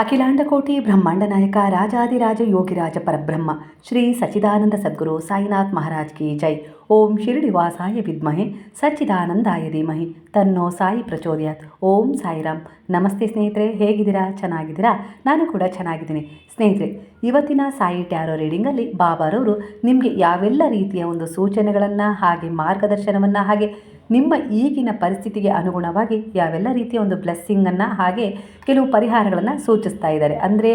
ಅಖಿಲಾಂಡಕೋಟಿ ಬ್ರಹ್ಮಾಂಡ ನಾಯಕ ರಾಜಾದಿರಾಜ ಯೋಗಿರಾಜ ಪರಬ್ರಹ್ಮ, ಶ್ರೀ ಸಚ್ಚಿದಾನಂದ ಸದ್ಗುರು ಸಾಯಿನಾಥ್ ಮಹಾರಾಜ್ ಕಿ ಜೈ. ಓಂ ಶಿರಡಿವಾಸಾಯ ವಿದ್ಮಹೆ, ಸಚ್ಚಿದಾನಂದಾಯ ಧೀಮಹಿ. ತನ್ನೋ ಸಾಯಿ ಪ್ರಚೋದಯಾತ್. ಓಂ ಸಾಯಿರಾಮ್. ನಮಸ್ತೆ ಸ್ನೇಹಿತರೆ, ಹೇಗಿದ್ದೀರಾ? ಚೆನ್ನಾಗಿದ್ದೀರಾ? ನಾನು ಕೂಡ ಚೆನ್ನಾಗಿದ್ದೀನಿ. ಸ್ನೇಹಿತರೆ, ಇವತ್ತಿನ ಸಾಯಿ ಟ್ಯಾರೋ ರೀಡಿಂಗಲ್ಲಿ ಬಾಬಾರವರು ನಿಮಗೆ ಯಾವೆಲ್ಲ ರೀತಿಯ ಒಂದು ಸೂಚನೆಗಳನ್ನು ಹಾಗೆ ಮಾರ್ಗದರ್ಶನವನ್ನು ಹಾಗೆ ನಿಮ್ಮ ಈಗಿನ ಪರಿಸ್ಥಿತಿಗೆ ಅನುಗುಣವಾಗಿ ಯಾವೆಲ್ಲ ರೀತಿಯ ಒಂದು ಬ್ಲೆಸ್ಸಿಂಗನ್ನು ಹಾಗೆ ಕೆಲವು ಪರಿಹಾರಗಳನ್ನು ಸೂಚಿಸ್ತಾ ಇದ್ದಾರೆ. ಅಂದರೆ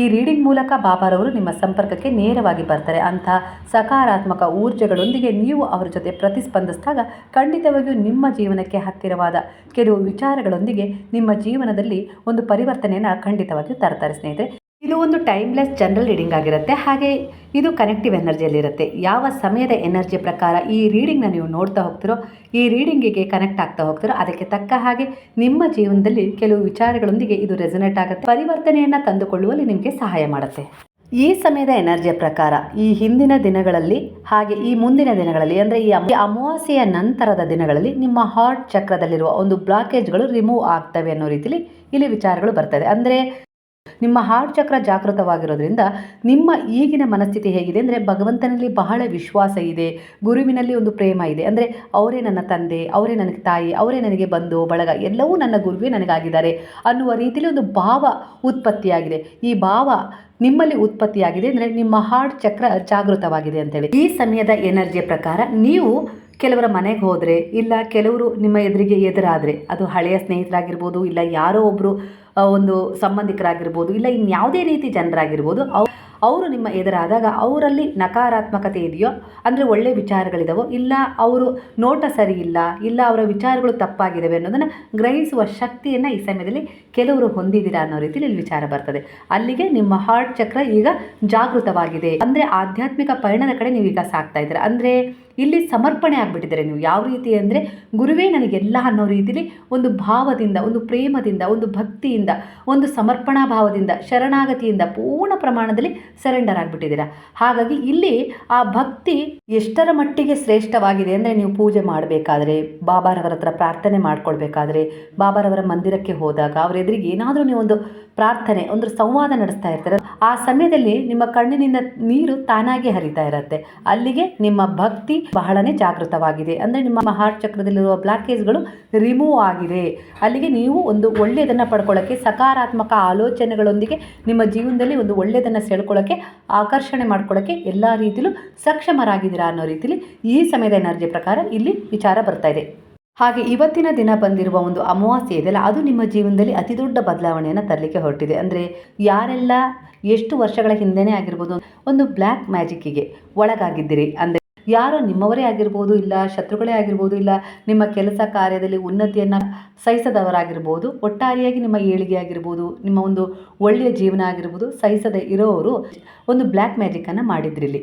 ಈ ರೀಡಿಂಗ್ ಮೂಲಕ ಬಾಬಾರವರು ನಿಮ್ಮ ಸಂಪರ್ಕಕ್ಕೆ ನೇರವಾಗಿ ಬರ್ತಾರೆ. ಅಂಥ ಸಕಾರಾತ್ಮಕ ಊರ್ಜೆಗಳೊಂದಿಗೆ ನೀವು ಅವರ ಜೊತೆ ಪ್ರತಿಸ್ಪಂದಿಸಿದಾಗ ಖಂಡಿತವಾಗಿಯೂ ನಿಮ್ಮ ಜೀವನಕ್ಕೆ ಹತ್ತಿರವಾದ ಕೆಲವು ವಿಚಾರಗಳೊಂದಿಗೆ ನಿಮ್ಮ ಜೀವನದಲ್ಲಿ ಒಂದು ಪರಿವರ್ತನೆಯನ್ನು ಖಂಡಿತವಾಗಿಯೂ ತರ್ತಾರೆ ಸ್ನೇಹಿತರೆ. ಇದು ಒಂದು ಟೈಮ್ಲೆಸ್ ಜನರಲ್ ರೀಡಿಂಗ್ ಆಗಿರುತ್ತೆ. ಹಾಗೆ ಇದು ಕನೆಕ್ಟಿವ್ ಎನರ್ಜಿಯಲ್ಲಿರುತ್ತೆ ಯಾವ ಸಮಯದ ಎನರ್ಜಿ ಪ್ರಕಾರ ಈ ರೀಡಿಂಗ್ನ ನೀವು ನೋಡ್ತಾ ಹೋಗ್ತಿರೋ, ಈ ರೀಡಿಂಗಿಗೆ ಕನೆಕ್ಟ್ ಆಗ್ತಾ ಹೋಗ್ತಿರೋ, ಅದಕ್ಕೆ ತಕ್ಕ ಹಾಗೆ ನಿಮ್ಮ ಜೀವನದಲ್ಲಿ ಕೆಲವು ವಿಚಾರಗಳೊಂದಿಗೆ ಇದು ರೆಸನೇಟ್ ಆಗುತ್ತೆ. ಪರಿವರ್ತನೆಯನ್ನು ತಂದುಕೊಳ್ಳುವಲ್ಲಿ ನಿಮಗೆ ಸಹಾಯ ಮಾಡುತ್ತೆ. ಈ ಸಮಯದ ಎನರ್ಜಿಯ ಪ್ರಕಾರ ಈ ಹಿಂದಿನ ದಿನಗಳಲ್ಲಿ ಹಾಗೆ ಈ ಮುಂದಿನ ದಿನಗಳಲ್ಲಿ, ಅಂದರೆ ಈ ಅಮಾವಾಸ್ಯೆಯ ನಂತರದ ದಿನಗಳಲ್ಲಿ ನಿಮ್ಮ ಹಾರ್ಟ್ ಚಕ್ರದಲ್ಲಿರುವ ಒಂದು ಬ್ಲಾಕೇಜ್ಗಳು ರಿಮೂವ್ ಆಗ್ತವೆ ಅನ್ನೋ ರೀತಿಯಲ್ಲಿ ಇಲ್ಲಿ ವಿಚಾರಗಳು ಬರ್ತದೆ ಅಂದರೆ ನಿಮ್ಮ ಹಾರ್ಟ್ ಚಕ್ರ ಜಾಗೃತವಾಗಿರೋದ್ರಿಂದ ನಿಮ್ಮ ಈಗಿನ ಮನಸ್ಥಿತಿ ಹೇಗಿದೆ ಅಂದರೆ ಭಗವಂತನಲ್ಲಿ ಬಹಳ ವಿಶ್ವಾಸ ಇದೆ, ಗುರುವಿನಲ್ಲಿ ಒಂದು ಪ್ರೇಮ ಇದೆ. ಅಂದರೆ ಅವರೇ ನನ್ನ ತಂದೆ, ಅವರೇ ನನಗೆ ತಾಯಿ, ಅವರೇ ನನಗೆ ಬಂಧು, ಬಳಗ ಎಲ್ಲವೂ ನನ್ನ ಗುರುವೇ ನನಗಾಗಿದ್ದಾರೆ ಅನ್ನುವ ರೀತಿಯಲ್ಲಿ ಒಂದು ಭಾವ ಉತ್ಪತ್ತಿಯಾಗಿದೆ. ಈ ಭಾವ ನಿಮ್ಮಲ್ಲಿ ಉತ್ಪತ್ತಿಯಾಗಿದೆ ಅಂದರೆ ನಿಮ್ಮ ಹಾರ್ಟ್ ಚಕ್ರ ಜಾಗೃತವಾಗಿದೆ ಅಂತೇಳಿ. ಈ ಸಮಯದ ಎನರ್ಜಿಯ ಪ್ರಕಾರ ನೀವು ಕೆಲವರ ಮನೆಗೆ ಹೋದರೆ ಇಲ್ಲ ಕೆಲವರು ನಿಮ್ಮ ಎದುರಿಗೆ ಎದುರಾದರೆ, ಅದು ಹಳೆಯ ಸ್ನೇಹಿತರಾಗಿರ್ಬೋದು, ಇಲ್ಲ ಯಾರೋ ಒಬ್ಬರು ಒಂದು ಸಂಬಂಧಿಕರಾಗಿರ್ಬೋದು, ಇಲ್ಲ ಇನ್ಯಾವುದೇ ರೀತಿ ಜನರಾಗಿರ್ಬೋದು, ಅವ್, ಅವರು ನಿಮ್ಮ ಎದುರಾದಾಗ ಅವರಲ್ಲಿ ನಕಾರಾತ್ಮಕತೆ ಇದೆಯೋ, ಅಂದರೆ ಒಳ್ಳೆಯ ವಿಚಾರಗಳಿದಾವೋ, ಇಲ್ಲ ಅವರು ನೋಟ ಸರಿ ಇಲ್ಲ ಇಲ್ಲ ಅವರ ವಿಚಾರಗಳು ತಪ್ಪಾಗಿದ್ದಾವೆ ಅನ್ನೋದನ್ನು ಗ್ರಹಿಸುವ ಶಕ್ತಿಯನ್ನು ಈ ಸಮಯದಲ್ಲಿ ಕೆಲವರು ಹೊಂದಿದ್ದೀರಾ ಅನ್ನೋ ರೀತಿಯಲ್ಲಿ ಇಲ್ಲಿ ವಿಚಾರ ಬರ್ತದೆ. ಅಲ್ಲಿಗೆ ನಿಮ್ಮ ಹಾರ್ಟ್ ಚಕ್ರ ಈಗ ಜಾಗೃತವಾಗಿದೆ. ಅಂದರೆ ಆಧ್ಯಾತ್ಮಿಕ ಪಯಣದ ಕಡೆ ನೀವು ಈಗ ಸಾಕ್ತಾ ಇದ್ದೀರಾ. ಅಂದರೆ ಇಲ್ಲಿ ಸಮರ್ಪಣೆ ಆಗಿಬಿಟ್ಟಿದ್ದಾರೆ ನೀವು ಯಾವ ರೀತಿ ಅಂದರೆ, ಗುರುವೇ, ನನಗೆಲ್ಲ ಅನ್ನೋ ರೀತಿಲಿ ಒಂದು ಭಾವದಿಂದ, ಒಂದು ಪ್ರೇಮದಿಂದ, ಒಂದು ಭಕ್ತಿಯಿಂದ, ಒಂದು ಸಮರ್ಪಣಾ ಭಾವದಿಂದ, ಶರಣಾಗತಿಯಿಂದ ಪೂರ್ಣ ಪ್ರಮಾಣದಲ್ಲಿ ಸರೆಂಡರ್ ಆಗಿಬಿಟ್ಟಿದ್ದೀರಾ? ಹಾಗಾಗಿ ಇಲ್ಲಿ ಆ ಭಕ್ತಿ ಎಷ್ಟರ ಮಟ್ಟಿಗೆ ಶ್ರೇಷ್ಠವಾಗಿದೆ ಅಂದರೆ ನೀವು ಪೂಜೆ ಮಾಡಬೇಕಾದ್ರೆ, ಬಾಬಾರವರ ಹತ್ರ ಪ್ರಾರ್ಥನೆ ಮಾಡ್ಕೊಳ್ಬೇಕಾದ್ರೆ, ಬಾಬಾರವರ ಮಂದಿರಕ್ಕೆ ಹೋದಾಗ ಅವ್ರ ಎದುರಿಗೆ ಏನಾದರೂ ನೀವು ಒಂದು ಪ್ರಾರ್ಥನೆ, ಒಂದು ಸಂವಾದ ನಡೆಸ್ತಾ ಇರ್ತಾರೆ. ಆ ಸಮಯದಲ್ಲಿ ನಿಮ್ಮ ಕಣ್ಣಿನಿಂದ ನೀರು ತಾನಾಗಿ ಹರಿತಾ ಇರತ್ತೆ. ಅಲ್ಲಿಗೆ ನಿಮ್ಮ ಭಕ್ತಿ ಬಹಳನೇ ಜಾಗೃತವಾಗಿದೆ. ಅಂದರೆ ನಿಮ್ಮ ಹಾರ್ಟ್ ಚಕ್ರದಲ್ಲಿರುವ ಬ್ಲಾಕೇಜ್ಗಳು ರಿಮೂವ್ ಆಗಿದೆ. ಅಲ್ಲಿಗೆ ನೀವು ಒಂದು ಒಳ್ಳೆಯದನ್ನು ಪಡ್ಕೊಳ್ಳೋಕ್ಕೆ ಸಕಾರಾತ್ಮಕ ಆಲೋಚನೆಗಳೊಂದಿಗೆ ನಿಮ್ಮ ಜೀವನದಲ್ಲಿ ಒಂದು ಒಳ್ಳೆಯದನ್ನು ಸೆಳ್ಕೊಳ್ಳೋಕ್ಕೆ ಆಕರ್ಷಣೆ ಮಾಡ್ಕೊಳ್ಳೋಕ್ಕೆ ಎಲ್ಲ ರೀತಿಯಲ್ಲೂ ಸಕ್ಷಮರಾಗಿದ್ದೀರಾ ಅನ್ನೋ ರೀತಿಯಲ್ಲಿ ಈ ಸಮಯದ ಎನರ್ಜಿ ಪ್ರಕಾರ ಇಲ್ಲಿ ವಿಚಾರ ಬರ್ತಾ ಇದೆ. ಹಾಗೆ ಇವತ್ತಿನ ದಿನ ಬಂದಿರುವ ಒಂದು ಅಮಾವಾಸ್ಯೆ ಇದೆಯಲ್ಲ ಅದು ನಿಮ್ಮ ಜೀವನದಲ್ಲಿ ಅತಿ ದೊಡ್ಡ ಬದಲಾವಣೆಯನ್ನು ತರಲಿಕ್ಕೆ ಹೊರಟಿದೆ. ಅಂದರೆ ಯಾರೆಲ್ಲ ಎಷ್ಟು ವರ್ಷಗಳ ಹಿಂದೆನೇ ಆಗಿರ್ಬೋದು, ಒಂದು ಬ್ಲ್ಯಾಕ್ ಮ್ಯಾಜಿಕ್ಕಿಗೆ ಒಳಗಾಗಿದ್ದೀರಿ. ಅಂದರೆ ಯಾರೋ ನಿಮ್ಮವರೇ ಆಗಿರ್ಬೋದು, ಇಲ್ಲ ಶತ್ರುಗಳೇ ಆಗಿರ್ಬೋದು, ಇಲ್ಲ ನಿಮ್ಮ ಕೆಲಸ ಕಾರ್ಯದಲ್ಲಿ ಉನ್ನತಿಯನ್ನು ಸಹಿಸದವರಾಗಿರ್ಬೋದು, ಒಟ್ಟಾರೆಯಾಗಿ ನಿಮ್ಮ ಏಳಿಗೆ ಆಗಿರ್ಬೋದು, ನಿಮ್ಮ ಒಂದು ಒಳ್ಳೆಯ ಜೀವನ ಆಗಿರ್ಬೋದು, ಸಹಿಸದೆ ಇರೋರು ಒಂದು ಬ್ಲ್ಯಾಕ್ ಮ್ಯಾಜಿಕ್ಕನ್ನು ಮಾಡಿದ್ರಿ ಇಲ್ಲಿ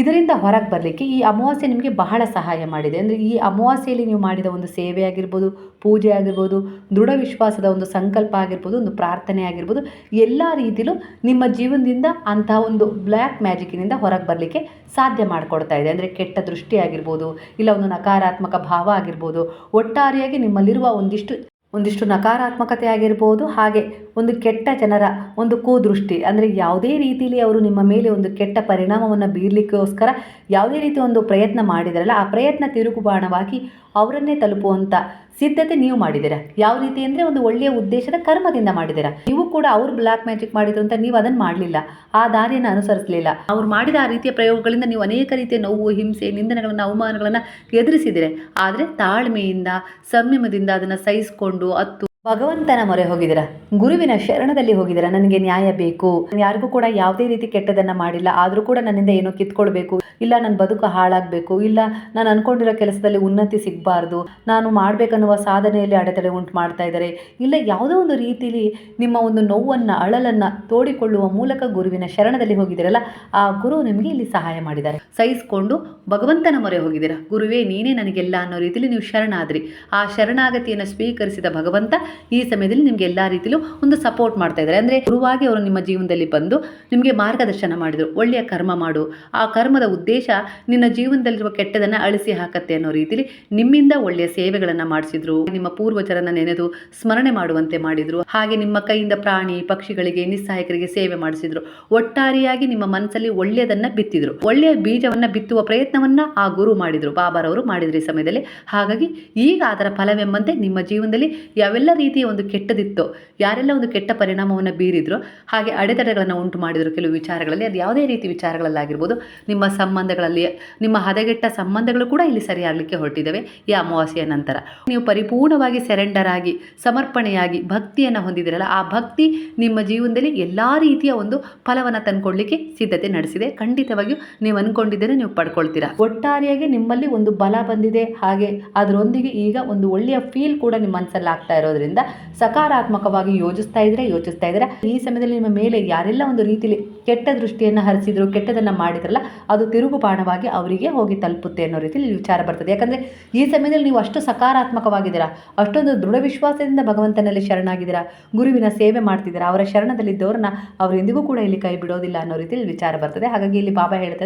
ಇದರಿಂದ ಹೊರಗೆ ಬರಲಿಕ್ಕೆ ಈ ಅಮಾವಾಸ್ಯೆ ನಿಮಗೆ ಬಹಳ ಸಹಾಯ ಮಾಡಿದೆ. ಅಂದರೆ ಈ ಅಮಾವಾಸ್ಯೆಯಲ್ಲಿ ನೀವು ಮಾಡಿದ ಒಂದು ಸೇವೆ ಆಗಿರ್ಬೋದು, ಪೂಜೆ ಆಗಿರ್ಬೋದು, ದೃಢ ವಿಶ್ವಾಸದ ಒಂದು ಸಂಕಲ್ಪ ಆಗಿರ್ಬೋದು, ಒಂದು ಪ್ರಾರ್ಥನೆ ಆಗಿರ್ಬೋದು, ಎಲ್ಲ ರೀತಿಯಲ್ಲೂ ನಿಮ್ಮ ಜೀವನದಿಂದ ಅಂತಹ ಒಂದು ಬ್ಲ್ಯಾಕ್ ಮ್ಯಾಜಿಕ್ಕಿನಿಂದ ಹೊರಗೆ ಬರಲಿಕ್ಕೆ ಸಾಧ್ಯ ಮಾಡಿಕೊಡ್ತಾ ಇದೆ. ಅಂದರೆ ಕೆಟ್ಟ ದೃಷ್ಟಿ ಆಗಿರ್ಬೋದು, ಇಲ್ಲ ಒಂದು ನಕಾರಾತ್ಮಕ ಭಾವ ಆಗಿರ್ಬೋದು, ಒಟ್ಟಾರೆಯಾಗಿ ನಿಮ್ಮಲ್ಲಿರುವ ಒಂದಿಷ್ಟು ಒಂದಿಷ್ಟು ನಕಾರಾತ್ಮಕತೆ ಆಗಿರ್ಬೋದು ಹಾಗೆ ಒಂದು ಕೆಟ್ಟ ಜನರ ಒಂದು ಕುದೃಷ್ಟಿ. ಅಂದರೆ ಯಾವುದೇ ರೀತಿಯಲ್ಲಿ ಅವರು ನಿಮ್ಮ ಮೇಲೆ ಒಂದು ಕೆಟ್ಟ ಪರಿಣಾಮವನ್ನು ಬೀರಲಿಕ್ಕೋಸ್ಕರ ಯಾವುದೇ ರೀತಿ ಒಂದು ಪ್ರಯತ್ನ ಮಾಡಿದಾರಲ್ಲ, ಆ ಪ್ರಯತ್ನ ತಿರುಗುಬಾಣವಾಗಿ ಅವರನ್ನೇ ತಲುಪುವಂಥ ಸಿದ್ಧತೆ ನೀವು ಮಾಡಿದ್ದೀರಾ? ಯಾವ ರೀತಿ ಅಂದರೆ ಒಂದು ಒಳ್ಳೆಯ ಉದ್ದೇಶದ ಕರ್ಮದಿಂದ ಮಾಡಿದ್ದೀರಾ? ನೀವು ಕೂಡ ಅವ್ರು ಬ್ಲಾಕ್ ಮ್ಯಾಜಿಕ್ ಮಾಡಿದ್ರು ಅಂತ ನೀವು ಅದನ್ನು ಮಾಡಲಿಲ್ಲ. ಆ ದಾರಿಯನ್ನು ಅನುಸರಿಸಲಿಲ್ಲ. ಅವ್ರು ಮಾಡಿದ ಆ ರೀತಿಯ ಪ್ರಯೋಗಗಳಿಂದ ನೀವು ಅನೇಕ ರೀತಿಯ ನೋವು, ಹಿಂಸೆ, ನಿಂದನೆಗಳನ್ನು, ಅವಮಾನಗಳನ್ನು ಎದುರಿಸಿದಿರಿ ಆದರೆ ತಾಳ್ಮೆಯಿಂದ, ಸಂಯಮದಿಂದ ಅದನ್ನು ಸಹಿಸಿಕೊಂಡು, ಅತ್ತು ಭಗವಂತನ ಮೊರೆ ಹೋಗಿದ್ದೀರಾ? ಗುರುವಿನ ಶರಣದಲ್ಲಿ ಹೋಗಿದ್ದೀರಾ? ನನಗೆ ನ್ಯಾಯ ಬೇಕು. ಯಾರಿಗೂ ಕೂಡ ಯಾವುದೇ ರೀತಿ ಕೆಟ್ಟದನ್ನು ಮಾಡಿಲ್ಲ. ಆದರೂ ಕೂಡ ನನ್ನಿಂದ ಏನೋ ಕಿತ್ಕೊಳ್ಬೇಕು. ಇಲ್ಲ ನನ್ನ ಬದುಕು ಹಾಳಾಗಬೇಕು. ಇಲ್ಲ, ನಾನು ಅನ್ಕೊಂಡಿರೋ ಕೆಲಸದಲ್ಲಿ ಉನ್ನತಿ ಸಿಗಬಾರ್ದು. ನಾನು ಮಾಡಬೇಕನ್ನುವ ಸಾಧನೆಯಲ್ಲಿ ಅಡೆತಡೆ ಉಂಟು ಮಾಡ್ತಾ ಇದ್ದಾರೆ. ಇಲ್ಲ, ಯಾವುದೋ ಒಂದು ರೀತಿಯಲ್ಲಿ ನಿಮ್ಮ ಒಂದು ನೋವನ್ನು, ಅಳಲನ್ನು ತೋಡಿಕೊಳ್ಳುವ ಮೂಲಕ ಗುರುವಿನ ಶರಣದಲ್ಲಿ ಹೋಗಿದ್ದೀರಲ್ಲ, ಆ ಗುರು ನಿಮಗೆ ಇಲ್ಲಿ ಸಹಾಯ ಮಾಡಿದ್ದಾರೆ. ಸಹಿಸಿಕೊಂಡು ಭಗವಂತನ ಮೊರೆ ಹೋಗಿದ್ದೀರಾ? ಗುರುವೇ, ನೀನೇ ನನಗೆಲ್ಲ ಅನ್ನೋ ರೀತಿಯಲ್ಲಿ ನೀವು ಶರಣಾದ್ರಿ. ಆ ಶರಣಾಗತಿಯನ್ನು ಸ್ವೀಕರಿಸಿದ ಭಗವಂತ ಈ ಸಮಯದಲ್ಲಿ ನಿಮಗೆ ಎಲ್ಲ ರೀತಿಯಲ್ಲೂ ಒಂದು ಸಪೋರ್ಟ್ ಮಾಡ್ತಾ ಇದ್ದಾರೆ. ಅಂದರೆ ಗುರುವಾಗಿ ಅವರು ನಿಮ್ಮ ಜೀವನದಲ್ಲಿ ಬಂದು ನಿಮಗೆ ಮಾರ್ಗದರ್ಶನ ಮಾಡಿದರು. ಒಳ್ಳೆಯ ಕರ್ಮ ಮಾಡು. ಆ ಕರ್ಮದ ಉದ್ದೇಶ ನಿನ್ನ ಜೀವನದಲ್ಲಿರುವ ಕೆಟ್ಟದನ್ನು ಅಳಿಸಿ ಹಾಕತ್ತೆ ಅನ್ನೋ ರೀತಿಯಲ್ಲಿ ನಿಮ್ಮಿಂದ ಒಳ್ಳೆಯ ಸೇವೆಗಳನ್ನು ಮಾಡಿಸಿದ್ರು. ನಿಮ್ಮ ಪೂರ್ವಜರನ್ನ ನೆನೆದು ಸ್ಮರಣೆ ಮಾಡುವಂತೆ ಮಾಡಿದ್ರು. ಹಾಗೆ ನಿಮ್ಮ ಕೈಯಿಂದ ಪ್ರಾಣಿ, ಪಕ್ಷಿಗಳಿಗೆ, ನಿಸ್ಸಹಾಯಕರಿಗೆ ಸೇವೆ ಮಾಡಿಸಿದ್ರು. ಒಟ್ಟಾರೆಯಾಗಿ ನಿಮ್ಮ ಮನಸ್ಸಲ್ಲಿ ಒಳ್ಳೆಯದನ್ನ ಬಿತ್ತಿದ್ರು. ಒಳ್ಳೆಯ ಬೀಜವನ್ನ ಬಿತ್ತುವ ಪ್ರಯತ್ನವನ್ನ ಆ ಗುರು ಮಾಡಿದ್ರು. ಬಾಬಾರವರು ಮಾಡಿದ್ರು ಈ ಸಮಯದಲ್ಲಿ. ಹಾಗಾಗಿ ಈಗ ಅದರ ಫಲವೆಂಬಂತೆ ನಿಮ್ಮ ಜೀವನದಲ್ಲಿ ಯಾವೆಲ್ಲ ರೀತಿಯ ಒಂದು ಕೆಟ್ಟದಿತ್ತು. ಯಾರೆಲ್ಲ ಒಂದು ಕೆಟ್ಟ ಪರಿಣಾಮವನ್ನು ಬೀರಿದ್ರು ಹಾಗೆ ಅಡೆತಡೆಗಳನ್ನು ಉಂಟು ಮಾಡಿದ್ರು ಕೆಲವು ವಿಚಾರಗಳಲ್ಲಿ, ಅದು ಯಾವುದೇ ರೀತಿ ವಿಚಾರಗಳಲ್ಲಾಗಿರ್ಬೋದು. ನಿಮ್ಮ ಸಂಬಂಧಗಳಲ್ಲಿ, ನಿಮ್ಮ ಹದಗೆಟ್ಟ ಸಂಬಂಧಗಳು ಕೂಡ ಇಲ್ಲಿ ಸರಿಯಾಗಲಿಕ್ಕೆ ಹೊರಟಿದ್ದಾವೆ ಈ ಅಮಾವಾಸ್ಯೆಯ ನಂತರ. ನೀವು ಪರಿಪೂರ್ಣವಾಗಿ ಸೆರೆಂಡರ್ ಆಗಿ ಸಮರ್ಪಣೆಯಾಗಿ ಭಕ್ತಿಯನ್ನು ಹೊಂದಿದಿರಲ್ಲ ಆ ಭಕ್ತಿ ನಿಮ್ಮ ಜೀವನದಲ್ಲಿ ಎಲ್ಲ ರೀತಿಯ ಒಂದು ಫಲವನ್ನು ತಂದ್ಕೊಡ್ಲಿಕ್ಕೆ ಸಿದ್ಧತೆ ನಡೆಸಿದೆ. ಖಂಡಿತವಾಗಿಯೂ ನೀವು ಅಂದ್ಕೊಂಡಿದ್ದೇನೆ ನೀವು ಪಡ್ಕೊಳ್ತೀರಾ. ಒಟ್ಟಾರೆಯಾಗಿ ನಿಮ್ಮಲ್ಲಿ ಒಂದು ಬಲ ಬಂದಿದೆ. ಹಾಗೆ ಅದರೊಂದಿಗೆ ಈಗ ಒಂದು ಒಳ್ಳೆಯ ಫೀಲ್ ಕೂಡ ನಿಮ್ಮ ಮನಸ್ಸಲ್ಲಿ ಆಗ್ತಾ ಇರೋದ್ರಿಂದ ಸಕಾರಾತ್ಮಕವಾಗಿ ಯೋಚಿಸ್ತಾ ಇದ್ರೆ ಯೋಚಿಸ್ತಾ ಇದ್ರೆ ಈ ಸಮಯದಲ್ಲಿ ನಿಮ್ಮ ಮೇಲೆ ಯಾರೆಲ್ಲ ಒಂದು ರೀತಿಯಲ್ಲಿ ಕೆಟ್ಟ ದೃಷ್ಟಿಯನ್ನು ಹರಿಸಿದ್ರು, ಕೆಟ್ಟದನ್ನ ಮಾಡಿದ್ರಲ್ಲ, ಅದು ತಿರುಗು ಬಾಣವಾಗಿ ಅವರಿಗೆ ಹೋಗಿ ತಲುಪುತ್ತೆ ಅನ್ನೋ ರೀತಿಯಲ್ಲಿ ವಿಚಾರ ಬರ್ತದೆ. ಯಾಕಂದ್ರೆ ಈ ಸಮಯದಲ್ಲಿ ನೀವು ಅಷ್ಟು ಸಕಾರಾತ್ಮಕವಾಗಿದ್ದೀರಾ? ಅಷ್ಟೊಂದು ದೃಢ ವಿಶ್ವಾಸದಿಂದ ಭಗವಂತನಲ್ಲಿ ಶರಣಾಗಿದ್ದೀರಾ? ಗುರುವಿನ ಸೇವೆ ಮಾಡ್ತಿದ್ದೀರಾ? ಅವರ ಶರಣದಲ್ಲಿದ್ದವ್ರನ್ನ ಅವರು ಎಂದಿಗೂ ಕೂಡ ಇಲ್ಲಿ ಕೈ ಬಿಡೋದಿಲ್ಲ ಅನ್ನೋ ರೀತಿಯಲ್ಲಿ ವಿಚಾರ ಬರ್ತದೆ. ಹಾಗಾಗಿ ಇಲ್ಲಿ ಬಾಬಾ ಹೇಳ್ತಾ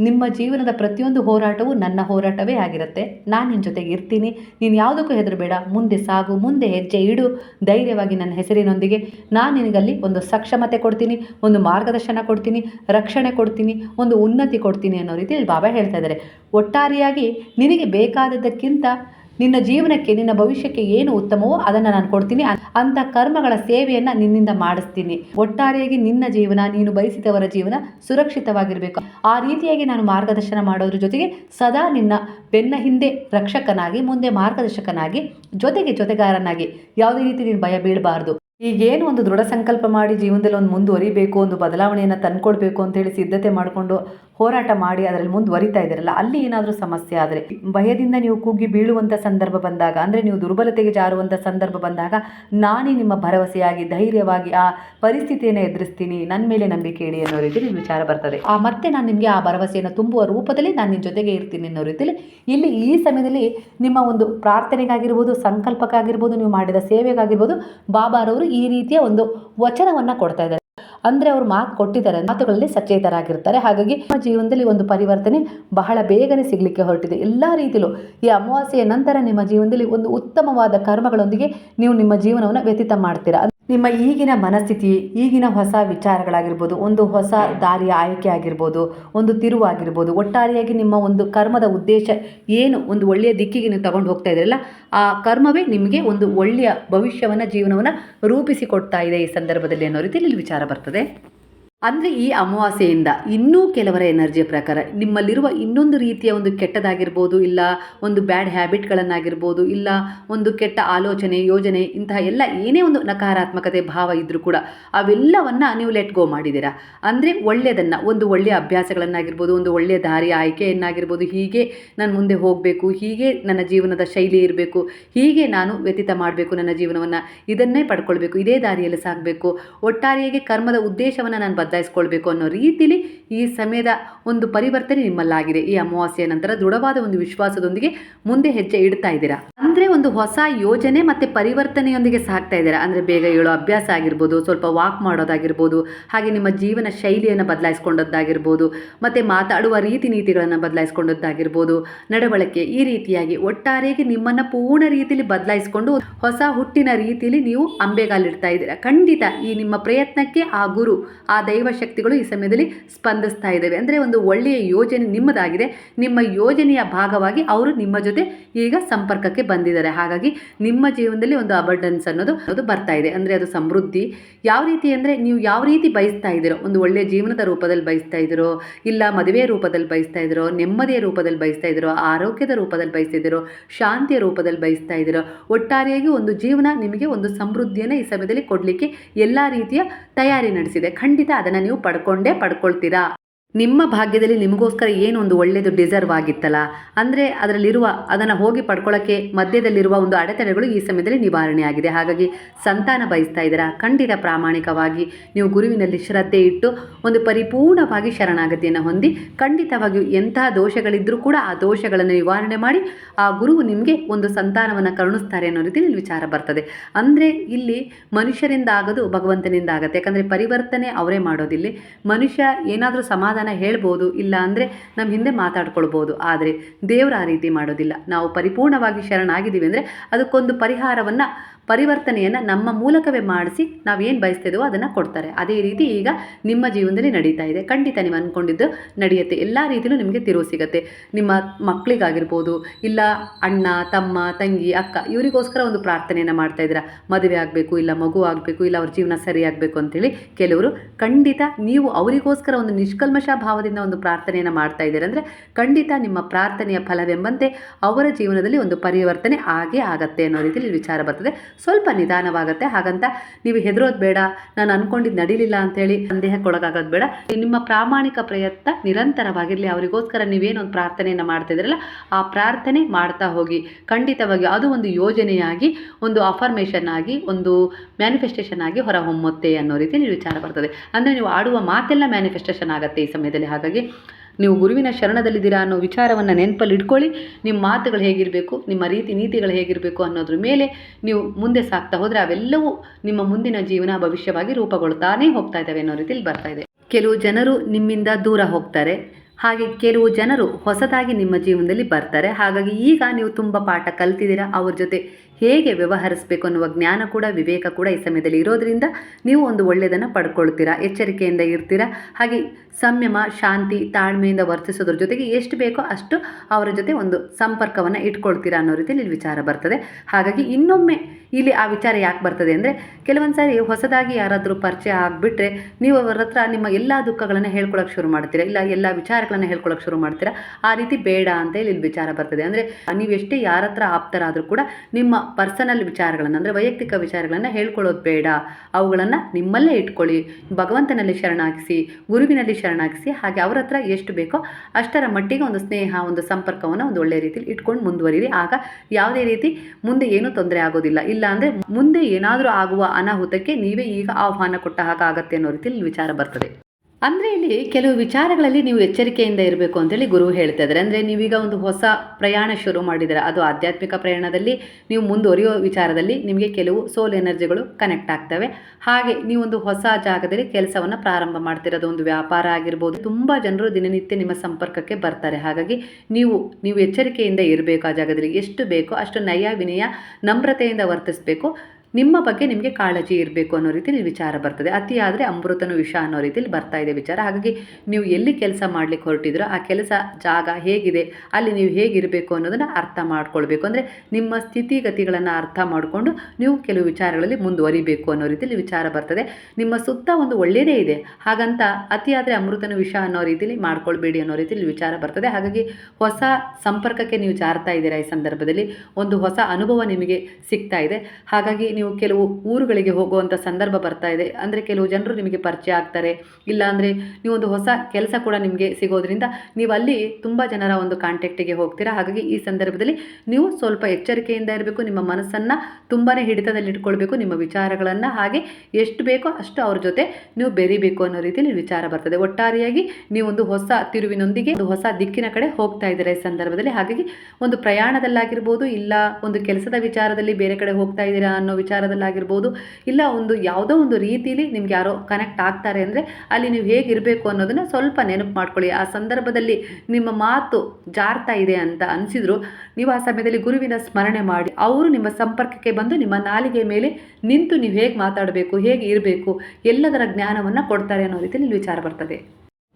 ನಿಮ್ಮ ಜೀವನದ ಪ್ರತಿಯೊಂದು ಹೋರಾಟವೂ ನನ್ನ ಹೋರಾಟವೇ ಆಗಿರುತ್ತೆ. ನಾನು ನಿನ್ನ ಜೊತೆಗೆ ಇರ್ತೀನಿ. ನೀನು ಯಾವುದಕ್ಕೂ ಹೆದರಬೇಡ. ಮುಂದೆ ಸಾಗು, ಮುಂದೆ ಹೆಜ್ಜೆ ಇಡು ಧೈರ್ಯವಾಗಿ ನನ್ನ ಹೆಸರಿನೊಂದಿಗೆ. ನಾನು ನಿನಗಲ್ಲಿ ಒಂದು ಸಕ್ಷಮತೆ ಕೊಡ್ತೀನಿ, ಒಂದು ಮಾರ್ಗದರ್ಶನ ಕೊಡ್ತೀನಿ, ರಕ್ಷಣೆ ಕೊಡ್ತೀನಿ, ಒಂದು ಉನ್ನತಿ ಕೊಡ್ತೀನಿ ಅನ್ನೋ ರೀತಿಯಲ್ಲಿ ಬಾಬಾ ಹೇಳ್ತಾ ಇದ್ದಾರೆ. ಒಟ್ಟಾರೆಯಾಗಿ ನಿನಗೆ ಬೇಕಾದದ್ದಕ್ಕಿಂತ ನಿನ್ನ ಜೀವನಕ್ಕೆ, ನಿನ್ನ ಭವಿಷ್ಯಕ್ಕೆ ಏನು ಉತ್ತಮವೋ ಅದನ್ನು ನಾನು ಕೊಡ್ತೀನಿ. ಅಂತ ಕರ್ಮಗಳ ಸೇವೆಯನ್ನು ನಿನ್ನಿಂದ ಮಾಡಿಸ್ತೀನಿ. ಒಟ್ಟಾರೆಯಾಗಿ ನಿನ್ನ ಜೀವನ, ನೀನು ಬಯಸಿದವರ ಜೀವನ ಸುರಕ್ಷಿತವಾಗಿರಬೇಕು. ಆ ರೀತಿಯಾಗಿ ನಾನು ಮಾರ್ಗದರ್ಶನ ಮಾಡೋದ್ರ ಜೊತೆಗೆ ಸದಾ ನಿನ್ನ ಬೆನ್ನ ಹಿಂದೆ ರಕ್ಷಕನಾಗಿ, ಮುಂದೆ ಮಾರ್ಗದರ್ಶಕನಾಗಿ, ಜೊತೆಗೆ ಜೊತೆಗಾರನಾಗಿ ಯಾವುದೇ ರೀತಿ ನೀನು ಭಯ ಬೀಳಬಾರ್ದು. ಈಗೇನು ಒಂದು ದೃಢ ಸಂಕಲ್ಪ ಮಾಡಿ ಜೀವನದಲ್ಲಿ ಒಂದು ಮುಂದುವರಿಬೇಕು, ಒಂದು ಬದಲಾವಣೆಯನ್ನು ತಂದ್ಕೊಳ್ಬೇಕು ಅಂತೇಳಿ ಸಿದ್ಧತೆ ಮಾಡಿಕೊಂಡು ಹೋರಾಟ ಮಾಡಿ ಅದರಲ್ಲಿ ಮುಂದುವರಿತಾ ಇದ್ದೀರಲ್ಲ, ಅಲ್ಲಿ ಏನಾದರೂ ಸಮಸ್ಯೆ ಆದರೆ, ಭಯದಿಂದ ನೀವು ಕುಗ್ಗಿ ಬೀಳುವಂಥ ಸಂದರ್ಭ ಬಂದಾಗ, ಅಂದರೆ ನೀವು ದುರ್ಬಲತೆಗೆ ಜಾರುವಂಥ ಸಂದರ್ಭ ಬಂದಾಗ, ನಾನೇ ನಿಮ್ಮ ಭರವಸೆಯಾಗಿ, ಧೈರ್ಯವಾಗಿ ಆ ಪರಿಸ್ಥಿತಿಯನ್ನು ಎದುರಿಸ್ತೀನಿ ನನ್ನ ಮೇಲೆ ನಂಬಿಕೆ ಇಡಿ ಅನ್ನೋ ರೀತಿಯಲ್ಲಿ ವಿಚಾರ ಬರ್ತದೆ. ಆ ಮತ್ತೆ ನಾನು ನಿಮಗೆ ಆ ಭರವಸೆಯನ್ನು ತುಂಬುವ ರೂಪದಲ್ಲಿ ನಾನು ನಿಮ್ಮ ಜೊತೆಗೆ ಇರ್ತೀನಿ ಅನ್ನೋ ರೀತಿಯಲ್ಲಿ ಇಲ್ಲಿ ಈ ಸಮಯದಲ್ಲಿ ನಿಮ್ಮ ಒಂದು ಪ್ರಾರ್ಥನೆಗಾಗಿರ್ಬೋದು, ಸಂಕಲ್ಪಕ್ಕಾಗಿರ್ಬೋದು, ನೀವು ಮಾಡಿದ ಸೇವೆಗಾಗಿರ್ಬೋದು, ಬಾಬಾರವರು ಈ ರೀತಿಯ ಒಂದು ವಚನವನ್ನು ಕೊಡ್ತಾ ಇದ್ದಾರೆ. ಅಂದರೆ ಅವರು ಮಾತು ಕೊಟ್ಟಿದ್ದಾರೆ, ಮಾತುಗಳಲ್ಲಿ ಸಚೇತರಾಗಿರ್ತಾರೆ. ಹಾಗಾಗಿ ನಿಮ್ಮ ಜೀವನದಲ್ಲಿ ಒಂದು ಪರಿವರ್ತನೆ ಬಹಳ ಬೇಗನೆ ಸಿಗಲಿಕ್ಕೆ ಹೊರಟಿದೆ. ಎಲ್ಲ ರೀತಿಯಲ್ಲೂ ಈ ಅಮಾವಾಸ್ಯೆಯ ನಂತರ ನಿಮ್ಮ ಜೀವನದಲ್ಲಿ ಒಂದು ಉತ್ತಮವಾದ ಕರ್ಮಗಳೊಂದಿಗೆ ನೀವು ನಿಮ್ಮ ಜೀವನವನ್ನು ವ್ಯತೀತ ಮಾಡ್ತೀರಾ? ನಿಮ್ಮ ಈಗಿನ ಮನಸ್ಥಿತಿ, ಈಗಿನ ಹೊಸ ವಿಚಾರಗಳಾಗಿರ್ಬೋದು, ಒಂದು ಹೊಸ ದಾರಿಯ ಆಯ್ಕೆ ಆಗಿರ್ಬೋದು, ಒಂದು ತಿರುವು ಆಗಿರ್ಬೋದು, ಒಟ್ಟಾರೆಯಾಗಿ ನಿಮ್ಮ ಒಂದು ಕರ್ಮದ ಉದ್ದೇಶ ಏನು, ಒಂದು ಒಳ್ಳೆಯ ದಿಕ್ಕಿಗೆ ನೀವು ತಗೊಂಡು ಹೋಗ್ತಾ ಇದ್ರಲ್ಲ ಆ ಕರ್ಮವೇ ನಿಮಗೆ ಒಂದು ಒಳ್ಳೆಯ ಭವಿಷ್ಯವನ್ನು, ಜೀವನವನ್ನು ರೂಪಿಸಿಕೊಡ್ತಾ ಇದೆ ಈ ಸಂದರ್ಭದಲ್ಲಿ ಅನ್ನೋ ರೀತಿಯಲ್ಲಿ ವಿಚಾರ ಬರ್ತದೆ. ಅಂದರೆ ಈ ಅಮಾವಾಸ್ಯೆಯಿಂದ ಇನ್ನೂ ಕೆಲವರ ಎನರ್ಜಿಯ ಪ್ರಕಾರ ನಿಮ್ಮಲ್ಲಿರುವ ಇನ್ನೊಂದು ರೀತಿಯ ಒಂದು ಕೆಟ್ಟದಾಗಿರ್ಬೋದು, ಇಲ್ಲ ಒಂದು ಬ್ಯಾಡ್ ಹ್ಯಾಬಿಟ್ಗಳನ್ನಾಗಿರ್ಬೋದು, ಇಲ್ಲ ಒಂದು ಕೆಟ್ಟ ಆಲೋಚನೆ, ಯೋಜನೆ, ಇಂತಹ ಎಲ್ಲ ಏನೇ ಒಂದು ನಕಾರಾತ್ಮಕತೆ, ಭಾವ ಇದ್ದರೂ ಕೂಡ ಅವೆಲ್ಲವನ್ನು ನೀವು ಲೆಟ್ ಗೋ ಮಾಡಿದ್ದೀರಾ? ಅಂದರೆ ಒಳ್ಳೆಯದನ್ನು, ಒಂದು ಒಳ್ಳೆಯ ಅಭ್ಯಾಸಗಳನ್ನಾಗಿರ್ಬೋದು, ಒಂದು ಒಳ್ಳೆಯ ದಾರಿ ಆಯ್ಕೆಯನ್ನಾಗಿರ್ಬೋದು, ಹೀಗೆ ನಾನು ಮುಂದೆ ಹೋಗಬೇಕು, ಹೀಗೆ ನನ್ನ ಜೀವನದ ಶೈಲಿ ಇರಬೇಕು, ಹೀಗೆ ನಾನು ವ್ಯತೀತ ಮಾಡಬೇಕು ನನ್ನ ಜೀವನವನ್ನು, ಇದನ್ನೇ ಪಡ್ಕೊಳ್ಬೇಕು, ಇದೇ ದಾರಿಯಲ್ಲಿ ಸಾಗಬೇಕು, ಒಟ್ಟಾರೆಯಾಗಿ ಕರ್ಮದ ಉದ್ದೇಶವನ್ನು ನಾನು ಬದಲಾಯಿಸ್ಕೊಳ್ಬೇಕು ಅನ್ನೋ ರೀತಿಯಲ್ಲಿ ಈ ಸಮಯದ ಒಂದು ಪರಿವರ್ತನೆ ನಿಮ್ಮಲ್ಲಾಗಿದೆ. ಈ ಅಮಾವಾಸ್ಯೆಯ ನಂತರ ದೃಢವಾದ ಒಂದು ವಿಶ್ವಾಸದೊಂದಿಗೆ ಮುಂದೆ ಹೆಜ್ಜೆ ಇಡ್ತಾ ಇದ್ದೀರಾ? ಒಂದು ಹೊಸ ಯೋಜನೆ ಮತ್ತು ಪರಿವರ್ತನೆಯೊಂದಿಗೆ ಸಾಗ್ತಾ ಇದ್ದೀರಾ. ಅಂದರೆ ಬೇಗ ಹೇಳೋ ಅಭ್ಯಾಸ ಆಗಿರ್ಬೋದು, ಸ್ವಲ್ಪ ವಾಕ್ ಮಾಡೋದಾಗಿರ್ಬೋದು, ಹಾಗೆ ನಿಮ್ಮ ಜೀವನ ಶೈಲಿಯನ್ನು ಬದಲಾಯಿಸ್ಕೊಂಡದ್ದಾಗಿರ್ಬೋದು, ಮತ್ತು ಮಾತಾಡುವ ರೀತಿ ನೀತಿಗಳನ್ನು ಬದಲಾಯಿಸ್ಕೊಂಡದ್ದಾಗಿರ್ಬೋದು, ನಡವಳಿಕೆ ಈ ರೀತಿಯಾಗಿ ಒಟ್ಟಾರೆಯಾಗಿ ನಿಮ್ಮನ್ನು ಪೂರ್ಣ ರೀತಿಯಲ್ಲಿ ಬದಲಾಯಿಸಿಕೊಂಡು ಹೊಸ ಹುಟ್ಟಿನ ರೀತಿಯಲ್ಲಿ ನೀವು ಅಂಬೆಗಾಲಿಡ್ತಾ ಇದ್ದೀರಾ. ಖಂಡಿತ ಈ ನಿಮ್ಮ ಪ್ರಯತ್ನಕ್ಕೆ ಆ ಗುರು, ಆ ದೈವ ಶಕ್ತಿಗಳು ಈ ಸಮಯದಲ್ಲಿ ಸ್ಪಂದಿಸ್ತಾ ಇದ್ದಾವೆ. ಅಂದರೆ ಒಂದು ಒಳ್ಳೆಯ ಯೋಜನೆ ನಿಮ್ಮದಾಗಿದೆ. ನಿಮ್ಮ ಯೋಜನೆಯ ಭಾಗವಾಗಿ ಅವರು ನಿಮ್ಮ ಜೊತೆ ಈಗ ಸಂಪರ್ಕಕ್ಕೆ ಬಂದಿದ್ದಾರೆ. ಹಾಗಾಗಿ ನಿಮ್ಮ ಜೀವನದಲ್ಲಿ ಒಂದು ಅಬರ್ಡನ್ಸ್ ಅನ್ನೋದು ಅದು ಬರ್ತಾ ಇದೆ. ಅಂದರೆ ಅದು ಸಮೃದ್ಧಿ. ಯಾವ ರೀತಿ ಅಂದರೆ ನೀವು ಯಾವ ರೀತಿ ಬಯಸ್ತಾ ಇದ್ದೀರೋ, ಒಂದು ಒಳ್ಳೆಯ ಜೀವನದ ರೂಪದಲ್ಲಿ ಬಯಸ್ತಾ ಇದ್ದೀರೋ, ಇಲ್ಲ ಮದುವೆ ರೂಪದಲ್ಲಿ ಬಯಸ್ತಾ ಇದ್ದೀರೋ, ನೆಮ್ಮದಿಯ ರೂಪದಲ್ಲಿ ಬಯಸ್ತಾ ಇದ್ದೀರೋ, ಆರೋಗ್ಯದ ರೂಪದಲ್ಲಿ ಬಯಸ್ತಾ ಇದ್ದೀರೋ, ಶಾಂತಿಯ ರೂಪದಲ್ಲಿ ಬಯಸ್ತಾ ಇದ್ದೀರೋ, ಒಟ್ಟಾರೆಯಾಗಿ ಒಂದು ಜೀವನ ನಿಮಗೆ ಒಂದು ಸಮೃದ್ಧಿಯನ್ನು ಈ ಸಮಯದಲ್ಲಿ ಕೊಡಲಿಕ್ಕೆ ಎಲ್ಲ ರೀತಿಯ ತಯಾರಿ ನಡೆಸಿದೆ. ಖಂಡಿತ ಅದನ್ನು ನೀವು ಪಡ್ಕೊಂಡೇ ಪಡ್ಕೊಳ್ತೀರಾ? ನಿಮ್ಮ ಭಾಗ್ಯದಲ್ಲಿ ನಿಮಗೋಸ್ಕರ ಏನು ಒಂದು ಒಳ್ಳೆಯದು ಡಿಸರ್ವ್ ಆಗಿತ್ತಲ್ಲ? ಅಂದರೆ ಅದರಲ್ಲಿರುವ, ಅದನ್ನು ಹೋಗಿ ಪಡ್ಕೊಳ್ಳೋಕ್ಕೆ ಮಧ್ಯದಲ್ಲಿರುವ ಒಂದು ಅಡೆತಡೆಗಳು ಈ ಸಮಯದಲ್ಲಿ ನಿವಾರಣೆ ಆಗಿದೆ ಹಾಗಾಗಿ ಸಂತಾನ ಬಯಸ್ತಾ ಇದ್ದೀರಾ? ಖಂಡಿತ ಪ್ರಾಮಾಣಿಕವಾಗಿ ನೀವು ಗುರುವಿನಲ್ಲಿ ಶ್ರದ್ಧೆ ಇಟ್ಟು ಒಂದು ಪರಿಪೂರ್ಣವಾಗಿ ಶರಣಾಗತಿಯನ್ನು ಹೊಂದಿ, ಖಂಡಿತವಾಗಿಯೂ ಎಂತಹ ದೋಷಗಳಿದ್ದರೂ ಕೂಡ ಆ ದೋಷಗಳನ್ನು ನಿವಾರಣೆ ಮಾಡಿ, ಆ ಗುರುವು ನಿಮಗೆ ಒಂದು ಸಂತಾನವನ್ನು ಕರುಣಿಸ್ತಾರೆ ಅನ್ನೋ ರೀತಿಯಲ್ಲಿ ವಿಚಾರ ಬರ್ತದೆ. ಅಂದರೆ ಇಲ್ಲಿ ಮನುಷ್ಯರಿಂದ ಆಗೋದು ಭಗವಂತನಿಂದ ಆಗುತ್ತೆ ಯಾಕಂದರೆ ಪರಿವರ್ತನೆ ಅವರೇ ಮಾಡೋದಿಲ್ಲ. ಮನುಷ್ಯ ಏನಾದರೂ ಸಮಾಧಾನ ಹೇಳ್ಬೋದು, ಇಲ್ಲ ಅಂದರೆ ನಮ್ಮ ಹಿಂದೆ ಮಾತಾಡ್ಕೊಳ್ಬೋದು. ಆದರೆ ದೇವರು ಆ ರೀತಿ ಮಾಡೋದಿಲ್ಲ. ನಾವು ಪರಿಪೂರ್ಣವಾಗಿ ಶರಣಾಗಿದ್ದೀವಿ ಅಂದರೆ ಅದಕ್ಕೊಂದು ಪರಿಹಾರವನ್ನು ಪರಿವರ್ತನೆಯನ್ನು ನಮ್ಮ ಮೂಲಕವೇ ಮಾಡಿಸಿ ನಾವೇನು ಬಯಸ್ತಿದ್ದೇವೋ ಅದನ್ನು ಕೊಡ್ತಾರೆ. ಅದೇ ರೀತಿ ಈಗ ನಿಮ್ಮ ಜೀವನದಲ್ಲಿ ನಡೀತಾ ಇದೆ. ಖಂಡಿತ ನೀವು ಅಂದ್ಕೊಂಡಿದ್ದು ನಡೆಯುತ್ತೆ. ಎಲ್ಲ ರೀತಿಯಲ್ಲೂ ನಿಮಗೆ ತಿರುವು ಸಿಗುತ್ತೆ. ನಿಮ್ಮ ಮಕ್ಕಳಿಗಾಗಿರ್ಬೋದು ಇಲ್ಲ ಅಣ್ಣ, ತಮ್ಮ, ತಂಗಿ, ಅಕ್ಕ, ಇವರಿಗೋಸ್ಕರ ಒಂದು ಪ್ರಾರ್ಥನೆಯನ್ನು ಮಾಡ್ತಾ ಇದ್ದೀರಾ? ಮದುವೆ ಆಗಬೇಕು, ಇಲ್ಲ ಮಗು ಆಗಬೇಕು, ಇಲ್ಲ ಅವ್ರ ಜೀವನ ಸರಿಯಾಗಬೇಕು ಅಂತೇಳಿ ಕೆಲವರು ಖಂಡಿತ ನೀವು ಅವರಿಗೋಸ್ಕರ ಒಂದು ನಿಷ್ಕಲ್ಮಶ ಭಾವದಿಂದ ಒಂದು ಪ್ರಾರ್ಥನೆಯನ್ನು ಮಾಡ್ತಾ ಇದ್ದೀರ ಅಂದರೆ ಖಂಡಿತ ನಿಮ್ಮ ಪ್ರಾರ್ಥನೆಯ ಫಲವೆಂಬಂತೆ ಅವರ ಜೀವನದಲ್ಲಿ ಒಂದು ಪರಿವರ್ತನೆ ಆಗೇ ಆಗತ್ತೆ ಅನ್ನೋ ರೀತಿಯಲ್ಲಿ ವಿಚಾರ ಬರ್ತದೆ. ಸ್ವಲ್ಪ ನಿಧಾನವಾಗುತ್ತೆ. ಹಾಗಂತ ನೀವು ಹೆದರೋದು ಬೇಡ. ನಾನು ಅನ್ಕೊಂಡಿದ್ದು ನಡೀಲಿಲ್ಲ ಅಂತೇಳಿ ಸಂದೇಹಕ್ಕೊಳಗಾಗೋದು ಬೇಡ. ನಿಮ್ಮ ಪ್ರಾಮಾಣಿಕ ಪ್ರಯತ್ನ ನಿರಂತರವಾಗಿರಲಿ. ಅವರಿಗೋಸ್ಕರ ನೀವೇನೊಂದು ಪ್ರಾರ್ಥನೆಯನ್ನು ಮಾಡ್ತಿದ್ದೀರಲ್ಲ ಆ ಪ್ರಾರ್ಥನೆ ಮಾಡ್ತಾ ಹೋಗಿ. ಖಂಡಿತವಾಗಿ ಅದು ಒಂದು ಯೋಜನೆಯಾಗಿ, ಒಂದು ಅಫರ್ಮೇಷನ್ ಆಗಿ, ಒಂದು ಮ್ಯಾನಿಫೆಸ್ಟೇಷನ್ ಆಗಿ ಹೊರಹೊಮ್ಮುತ್ತೆ ಅನ್ನೋ ರೀತಿಯಲ್ಲಿ ವಿಚಾರ ಬರ್ತದೆ. ಅಂದರೆ ನೀವು ಆಡುವ ಮಾತೆಲ್ಲ ಮ್ಯಾನಿಫೆಸ್ಟೇಷನ್ ಆಗುತ್ತೆ ಈ ಸಮಯದಲ್ಲಿ. ಹಾಗಾಗಿ ನೀವು ಗುರುವಿನ ಶರಣದಲ್ಲಿದ್ದೀರಾ ಅನ್ನೋ ವಿಚಾರವನ್ನು ನೆನಪಲ್ಲಿ ಇಟ್ಕೊಳ್ಳಿ ನಿಮ್ಮ ಮಾತುಗಳು ಹೇಗಿರಬೇಕು, ನಿಮ್ಮ ರೀತಿ ನೀತಿಗಳು ಹೇಗಿರಬೇಕು ಅನ್ನೋದ್ರ ಮೇಲೆ ನೀವು ಮುಂದೆ ಸಾಗ್ತಾ ಹೋದರೆ ಅವೆಲ್ಲವೂ ನಿಮ್ಮ ಮುಂದಿನ ಜೀವನ ಭವಿಷ್ಯವಾಗಿ ರೂಪುಗೊಳ್ತಾನೇ ಹೋಗ್ತಾ ಇದ್ದಾವೆ ಅನ್ನೋ ರೀತಿಯಲ್ಲಿ ಬರ್ತಾ ಇದೆ. ಕೆಲವು ಜನರು ನಿಮ್ಮಿಂದ ದೂರ ಹೋಗ್ತಾರೆ. ಹಾಗೆ ಕೆಲವು ಜನರು ಹೊಸದಾಗಿ ನಿಮ್ಮ ಜೀವನದಲ್ಲಿ ಬರ್ತಾರೆ. ಹಾಗಾಗಿ ಈಗ ನೀವು ತುಂಬ ಪಾಠ ಕಲ್ತಿದ್ದೀರಾ, ಅವ್ರ ಜೊತೆ ಹೇಗೆ ವ್ಯವಹರಿಸಬೇಕು ಅನ್ನುವ ಜ್ಞಾನ ಕೂಡ, ವಿವೇಕ ಕೂಡ ಈ ಸಮಯದಲ್ಲಿ ಇರೋದ್ರಿಂದ ನೀವು ಒಂದು ಒಳ್ಳೆಯದನ್ನು ಪಡ್ಕೊಳ್ತೀರಾ, ಎಚ್ಚರಿಕೆಯಿಂದ ಇರ್ತೀರಾ, ಹಾಗೆ ಸಂಯಮ, ಶಾಂತಿ, ತಾಳ್ಮೆಯಿಂದ ವರ್ತಿಸೋದ್ರ ಜೊತೆಗೆ ಎಷ್ಟು ಬೇಕೋ ಅಷ್ಟು ಅವರ ಜೊತೆ ಒಂದು ಸಂಪರ್ಕವನ್ನು ಇಟ್ಕೊಳ್ತೀರಾ ಅನ್ನೋ ರೀತಿಯಲ್ಲಿ ಇಲ್ಲಿ ವಿಚಾರ ಬರ್ತದೆ. ಹಾಗಾಗಿ ಇನ್ನೊಮ್ಮೆ ಇಲ್ಲಿ ಆ ವಿಚಾರ ಯಾಕೆ ಬರ್ತದೆ ಅಂದರೆ, ಕೆಲವೊಂದು ಸಾರಿ ಹೊಸದಾಗಿ ಯಾರಾದರೂ ಪರಿಚಯ ಆಗಿಬಿಟ್ರೆ ನೀವು ಅವರ ಹತ್ರ ನಿಮ್ಮ ಎಲ್ಲ ದುಃಖಗಳನ್ನು ಹೇಳ್ಕೊಳಕ್ಕೆ ಶುರು ಮಾಡ್ತೀರಾ, ಇಲ್ಲ ಎಲ್ಲ ವಿಚಾರಗಳನ್ನು ಹೇಳ್ಕೊಳಕ್ಕೆ ಶುರು ಮಾಡ್ತೀರಾ, ಆ ರೀತಿ ಬೇಡ ಅಂತ ಹೇಳಿ ಇಲ್ಲಿ ವಿಚಾರ ಬರ್ತದೆ. ಅಂದರೆ ನೀವೆಷ್ಟೇ ಯಾರ ಹತ್ರ ಆಪ್ತರಾದರೂ ಕೂಡ ನಿಮ್ಮ ಪರ್ಸನಲ್ ವಿಚಾರಗಳನ್ನು, ಅಂದರೆ ವೈಯಕ್ತಿಕ ವಿಚಾರಗಳನ್ನು ಹೇಳ್ಕೊಳ್ಳೋದು ಬೇಡ. ಅವುಗಳನ್ನು ನಿಮ್ಮಲ್ಲೇ ಇಟ್ಕೊಳ್ಳಿ. ಭಗವಂತನಲ್ಲಿ ಶರಣಾಗಿಸಿ, ಗುರುವಿನಲ್ಲಿ ಶರಣಾಗಿಸಿ, ಹಾಗೆ ಅವರ ಹತ್ರ ಎಷ್ಟು ಬೇಕೋ ಅಷ್ಟರ ಮಟ್ಟಿಗೆ ಒಂದು ಸ್ನೇಹ, ಒಂದು ಸಂಪರ್ಕವನ್ನು ಒಂದು ಒಳ್ಳೆಯ ರೀತಿಯಲ್ಲಿ ಇಟ್ಕೊಂಡು ಮುಂದುವರಿರಿ. ಆಗ ಯಾವುದೇ ರೀತಿ ಮುಂದೆ ಏನೂ ತೊಂದರೆ ಆಗೋದಿಲ್ಲ. ಇಲ್ಲ ಅಂದರೆ ಮುಂದೆ ಏನಾದರೂ ಆಗುವ ಅನಾಹುತಕ್ಕೆ ನೀವೇ ಈಗ ಆಹ್ವಾನ ಕೊಟ್ಟ ಹಾಗಾಗತ್ತೆ ಅನ್ನೋ ರೀತಿಯಲ್ಲಿ ವಿಚಾರ ಬರ್ತದೆ. ಅಂದರೆ ಇಲ್ಲಿ ಕೆಲವು ವಿಚಾರಗಳಲ್ಲಿ ನೀವು ಎಚ್ಚರಿಕೆಯಿಂದ ಇರಬೇಕು ಅಂತೇಳಿ ಗುರು ಹೇಳ್ತಾ ಇದ್ದಾರೆ. ಅಂದರೆ ನೀವೀಗ ಒಂದು ಹೊಸ ಪ್ರಯಾಣ ಶುರು ಮಾಡಿದರೆ ಅದು ಆಧ್ಯಾತ್ಮಿಕ ಪ್ರಯಾಣದಲ್ಲಿ ನೀವು ಮುಂದುವರಿಯೋ ವಿಚಾರದಲ್ಲಿ ನಿಮಗೆ ಕೆಲವು ಸೋಲ್ ಎನರ್ಜಿಗಳು ಕನೆಕ್ಟ್ ಆಗ್ತವೆ. ಹಾಗೆ ನೀವೊಂದು ಹೊಸ ಜಾಗದಲ್ಲಿ ಕೆಲಸವನ್ನು ಪ್ರಾರಂಭ ಮಾಡ್ತಿರೋದು, ಒಂದು ವ್ಯಾಪಾರ ಆಗಿರ್ಬೋದು, ತುಂಬ ಜನರು ದಿನನಿತ್ಯ ನಿಮ್ಮ ಸಂಪರ್ಕಕ್ಕೆ ಬರ್ತಾರೆ. ಹಾಗಾಗಿ ನೀವು ನೀವು ಎಚ್ಚರಿಕೆಯಿಂದ ಇರಬೇಕು ಆ ಜಾಗದಲ್ಲಿ. ಎಷ್ಟು ಬೇಕೋ ಅಷ್ಟು ನಯ ವಿನಯ, ನಮ್ರತೆಯಿಂದ ವರ್ತಿಸಬೇಕು. ನಿಮ್ಮ ಬಗ್ಗೆ ನಿಮಗೆ ಕಾಳಜಿ ಇರಬೇಕು ಅನ್ನೋ ರೀತಿಯಲ್ಲಿ ವಿಚಾರ ಬರ್ತದೆ. ಅತಿ ಆದರೆ ಅಮೃತನು ವಿಷ ಅನ್ನೋ ರೀತಿಯಲ್ಲಿ ಬರ್ತಾ ಇದೆ ವಿಚಾರ. ಹಾಗಾಗಿ ನೀವು ಎಲ್ಲಿ ಕೆಲಸ ಮಾಡ್ಲಿಕ್ಕೆ ಹೊರಟಿದ್ರೋ ಆ ಕೆಲಸ ಜಾಗ ಹೇಗಿದೆ, ಅಲ್ಲಿ ನೀವು ಹೇಗಿರಬೇಕು ಅನ್ನೋದನ್ನು ಅರ್ಥ ಮಾಡ್ಕೊಳ್ಬೇಕು. ಅಂದರೆ ನಿಮ್ಮ ಸ್ಥಿತಿಗತಿಗಳನ್ನು ಅರ್ಥ ಮಾಡಿಕೊಂಡು ನೀವು ಕೆಲವು ವಿಚಾರಗಳಲ್ಲಿ ಮುಂದುವರಿಬೇಕು ಅನ್ನೋ ರೀತಿಯಲ್ಲಿ ವಿಚಾರ ಬರ್ತದೆ. ನಿಮ್ಮ ಸುತ್ತ ಒಂದು ಒಳ್ಳೆಯದೇ ಇದೆ. ಹಾಗಂತ ಅತಿ ಆದರೆ ಅಮೃತನು ವಿಷ ಅನ್ನೋ ರೀತಿಯಲ್ಲಿ ಮಾಡ್ಕೊಳ್ಬೇಡಿ ಅನ್ನೋ ರೀತಿಯಲ್ಲಿ ವಿಚಾರ ಬರ್ತದೆ. ಹಾಗಾಗಿ ಹೊಸ ಸಂಪರ್ಕಕ್ಕೆ ನೀವು ಜಾರ್ತಾ ಇದ್ದೀರಾ ಈ ಸಂದರ್ಭದಲ್ಲಿ? ಒಂದು ಹೊಸ ಅನುಭವ ನಿಮಗೆ ಸಿಗ್ತಾ ಇದೆ. ಹಾಗಾಗಿ ನೀವು ಕೆಲವು ಊರುಗಳಿಗೆ ಹೋಗುವಂಥ ಸಂದರ್ಭ ಬರ್ತಾ ಇದೆ. ಅಂದರೆ ಕೆಲವು ಜನರು ನಿಮಗೆ ಪರಿಚಯ ಆಗ್ತಾರೆ. ಇಲ್ಲ ನೀವು ನೀವೊಂದು ಹೊಸ ಕೆಲಸ ಕೂಡ ನಿಮಗೆ ಸಿಗೋದ್ರಿಂದ ನೀವು ಅಲ್ಲಿ ತುಂಬ ಜನರ ಒಂದು ಕಾಂಟ್ಯಾಕ್ಟಿಗೆ ಹೋಗ್ತೀರಾ. ಹಾಗಾಗಿ ಈ ಸಂದರ್ಭದಲ್ಲಿ ನೀವು ಸ್ವಲ್ಪ ಎಚ್ಚರಿಕೆಯಿಂದ ಇರಬೇಕು, ನಿಮ್ಮ ಮನಸ್ಸನ್ನು ತುಂಬಾ ಹಿಡಿತದಲ್ಲಿ ಇಟ್ಕೊಳ್ಬೇಕು, ನಿಮ್ಮ ವಿಚಾರಗಳನ್ನು. ಹಾಗೆ ಎಷ್ಟು ಬೇಕೋ ಅಷ್ಟು ಅವ್ರ ಜೊತೆ ನೀವು ಬೆರಿಬೇಕು ಅನ್ನೋ ರೀತಿಯಲ್ಲಿ ವಿಚಾರ ಬರ್ತದೆ. ಒಟ್ಟಾರೆಯಾಗಿ ನೀವೊಂದು ಹೊಸ ತಿರುವಿನೊಂದಿಗೆ, ಒಂದು ಹೊಸ ದಿಕ್ಕಿನ ಕಡೆ ಹೋಗ್ತಾ ಇದ್ದೀರಾ ಈ ಸಂದರ್ಭದಲ್ಲಿ. ಹಾಗಾಗಿ ಒಂದು ಪ್ರಯಾಣದಲ್ಲಾಗಿರ್ಬೋದು, ಇಲ್ಲ ಒಂದು ಕೆಲಸದ ವಿಚಾರದಲ್ಲಿ ಬೇರೆ ಕಡೆ ಹೋಗ್ತಾ ಇದ್ದೀರಾ ಅನ್ನೋ ವಿಚಾರದಲ್ಲಾಗಿರ್ಬೋದು, ಇಲ್ಲ ಒಂದು ಯಾವುದೋ ಒಂದು ರೀತಿಯಲ್ಲಿ ನಿಮ್ಗೆ ಯಾರೋ ಕನೆಕ್ಟ್ ಆಗ್ತಾರೆ ಅಂದರೆ ಅಲ್ಲಿ ನೀವು ಹೇಗಿರಬೇಕು ಅನ್ನೋದನ್ನು ಸ್ವಲ್ಪ ನೆನಪು ಮಾಡ್ಕೊಳ್ಳಿ. ಆ ಸಂದರ್ಭದಲ್ಲಿ ನಿಮ್ಮ ಮಾತು ಜಾರ್ತಾ ಇದೆ ಅಂತ ಅನಿಸಿದ್ರು, ನೀವು ಆ ಸಮಯದಲ್ಲಿ ಗುರುವಿನ ಸ್ಮರಣೆ ಮಾಡಿ, ಅವರು ನಿಮ್ಮ ಸಂಪರ್ಕಕ್ಕೆ ಬಂದು ನಿಮ್ಮ ನಾಲಿಗೆ ಮೇಲೆ ನಿಂತು ನೀವು ಹೇಗೆ ಮಾತಾಡಬೇಕು, ಹೇಗೆ ಇರಬೇಕು, ಎಲ್ಲದರ ಜ್ಞಾನವನ್ನು ಕೊಡ್ತಾರೆ ಅನ್ನೋ ರೀತಿಯಲ್ಲಿ ವಿಚಾರ ಬರ್ತದೆ.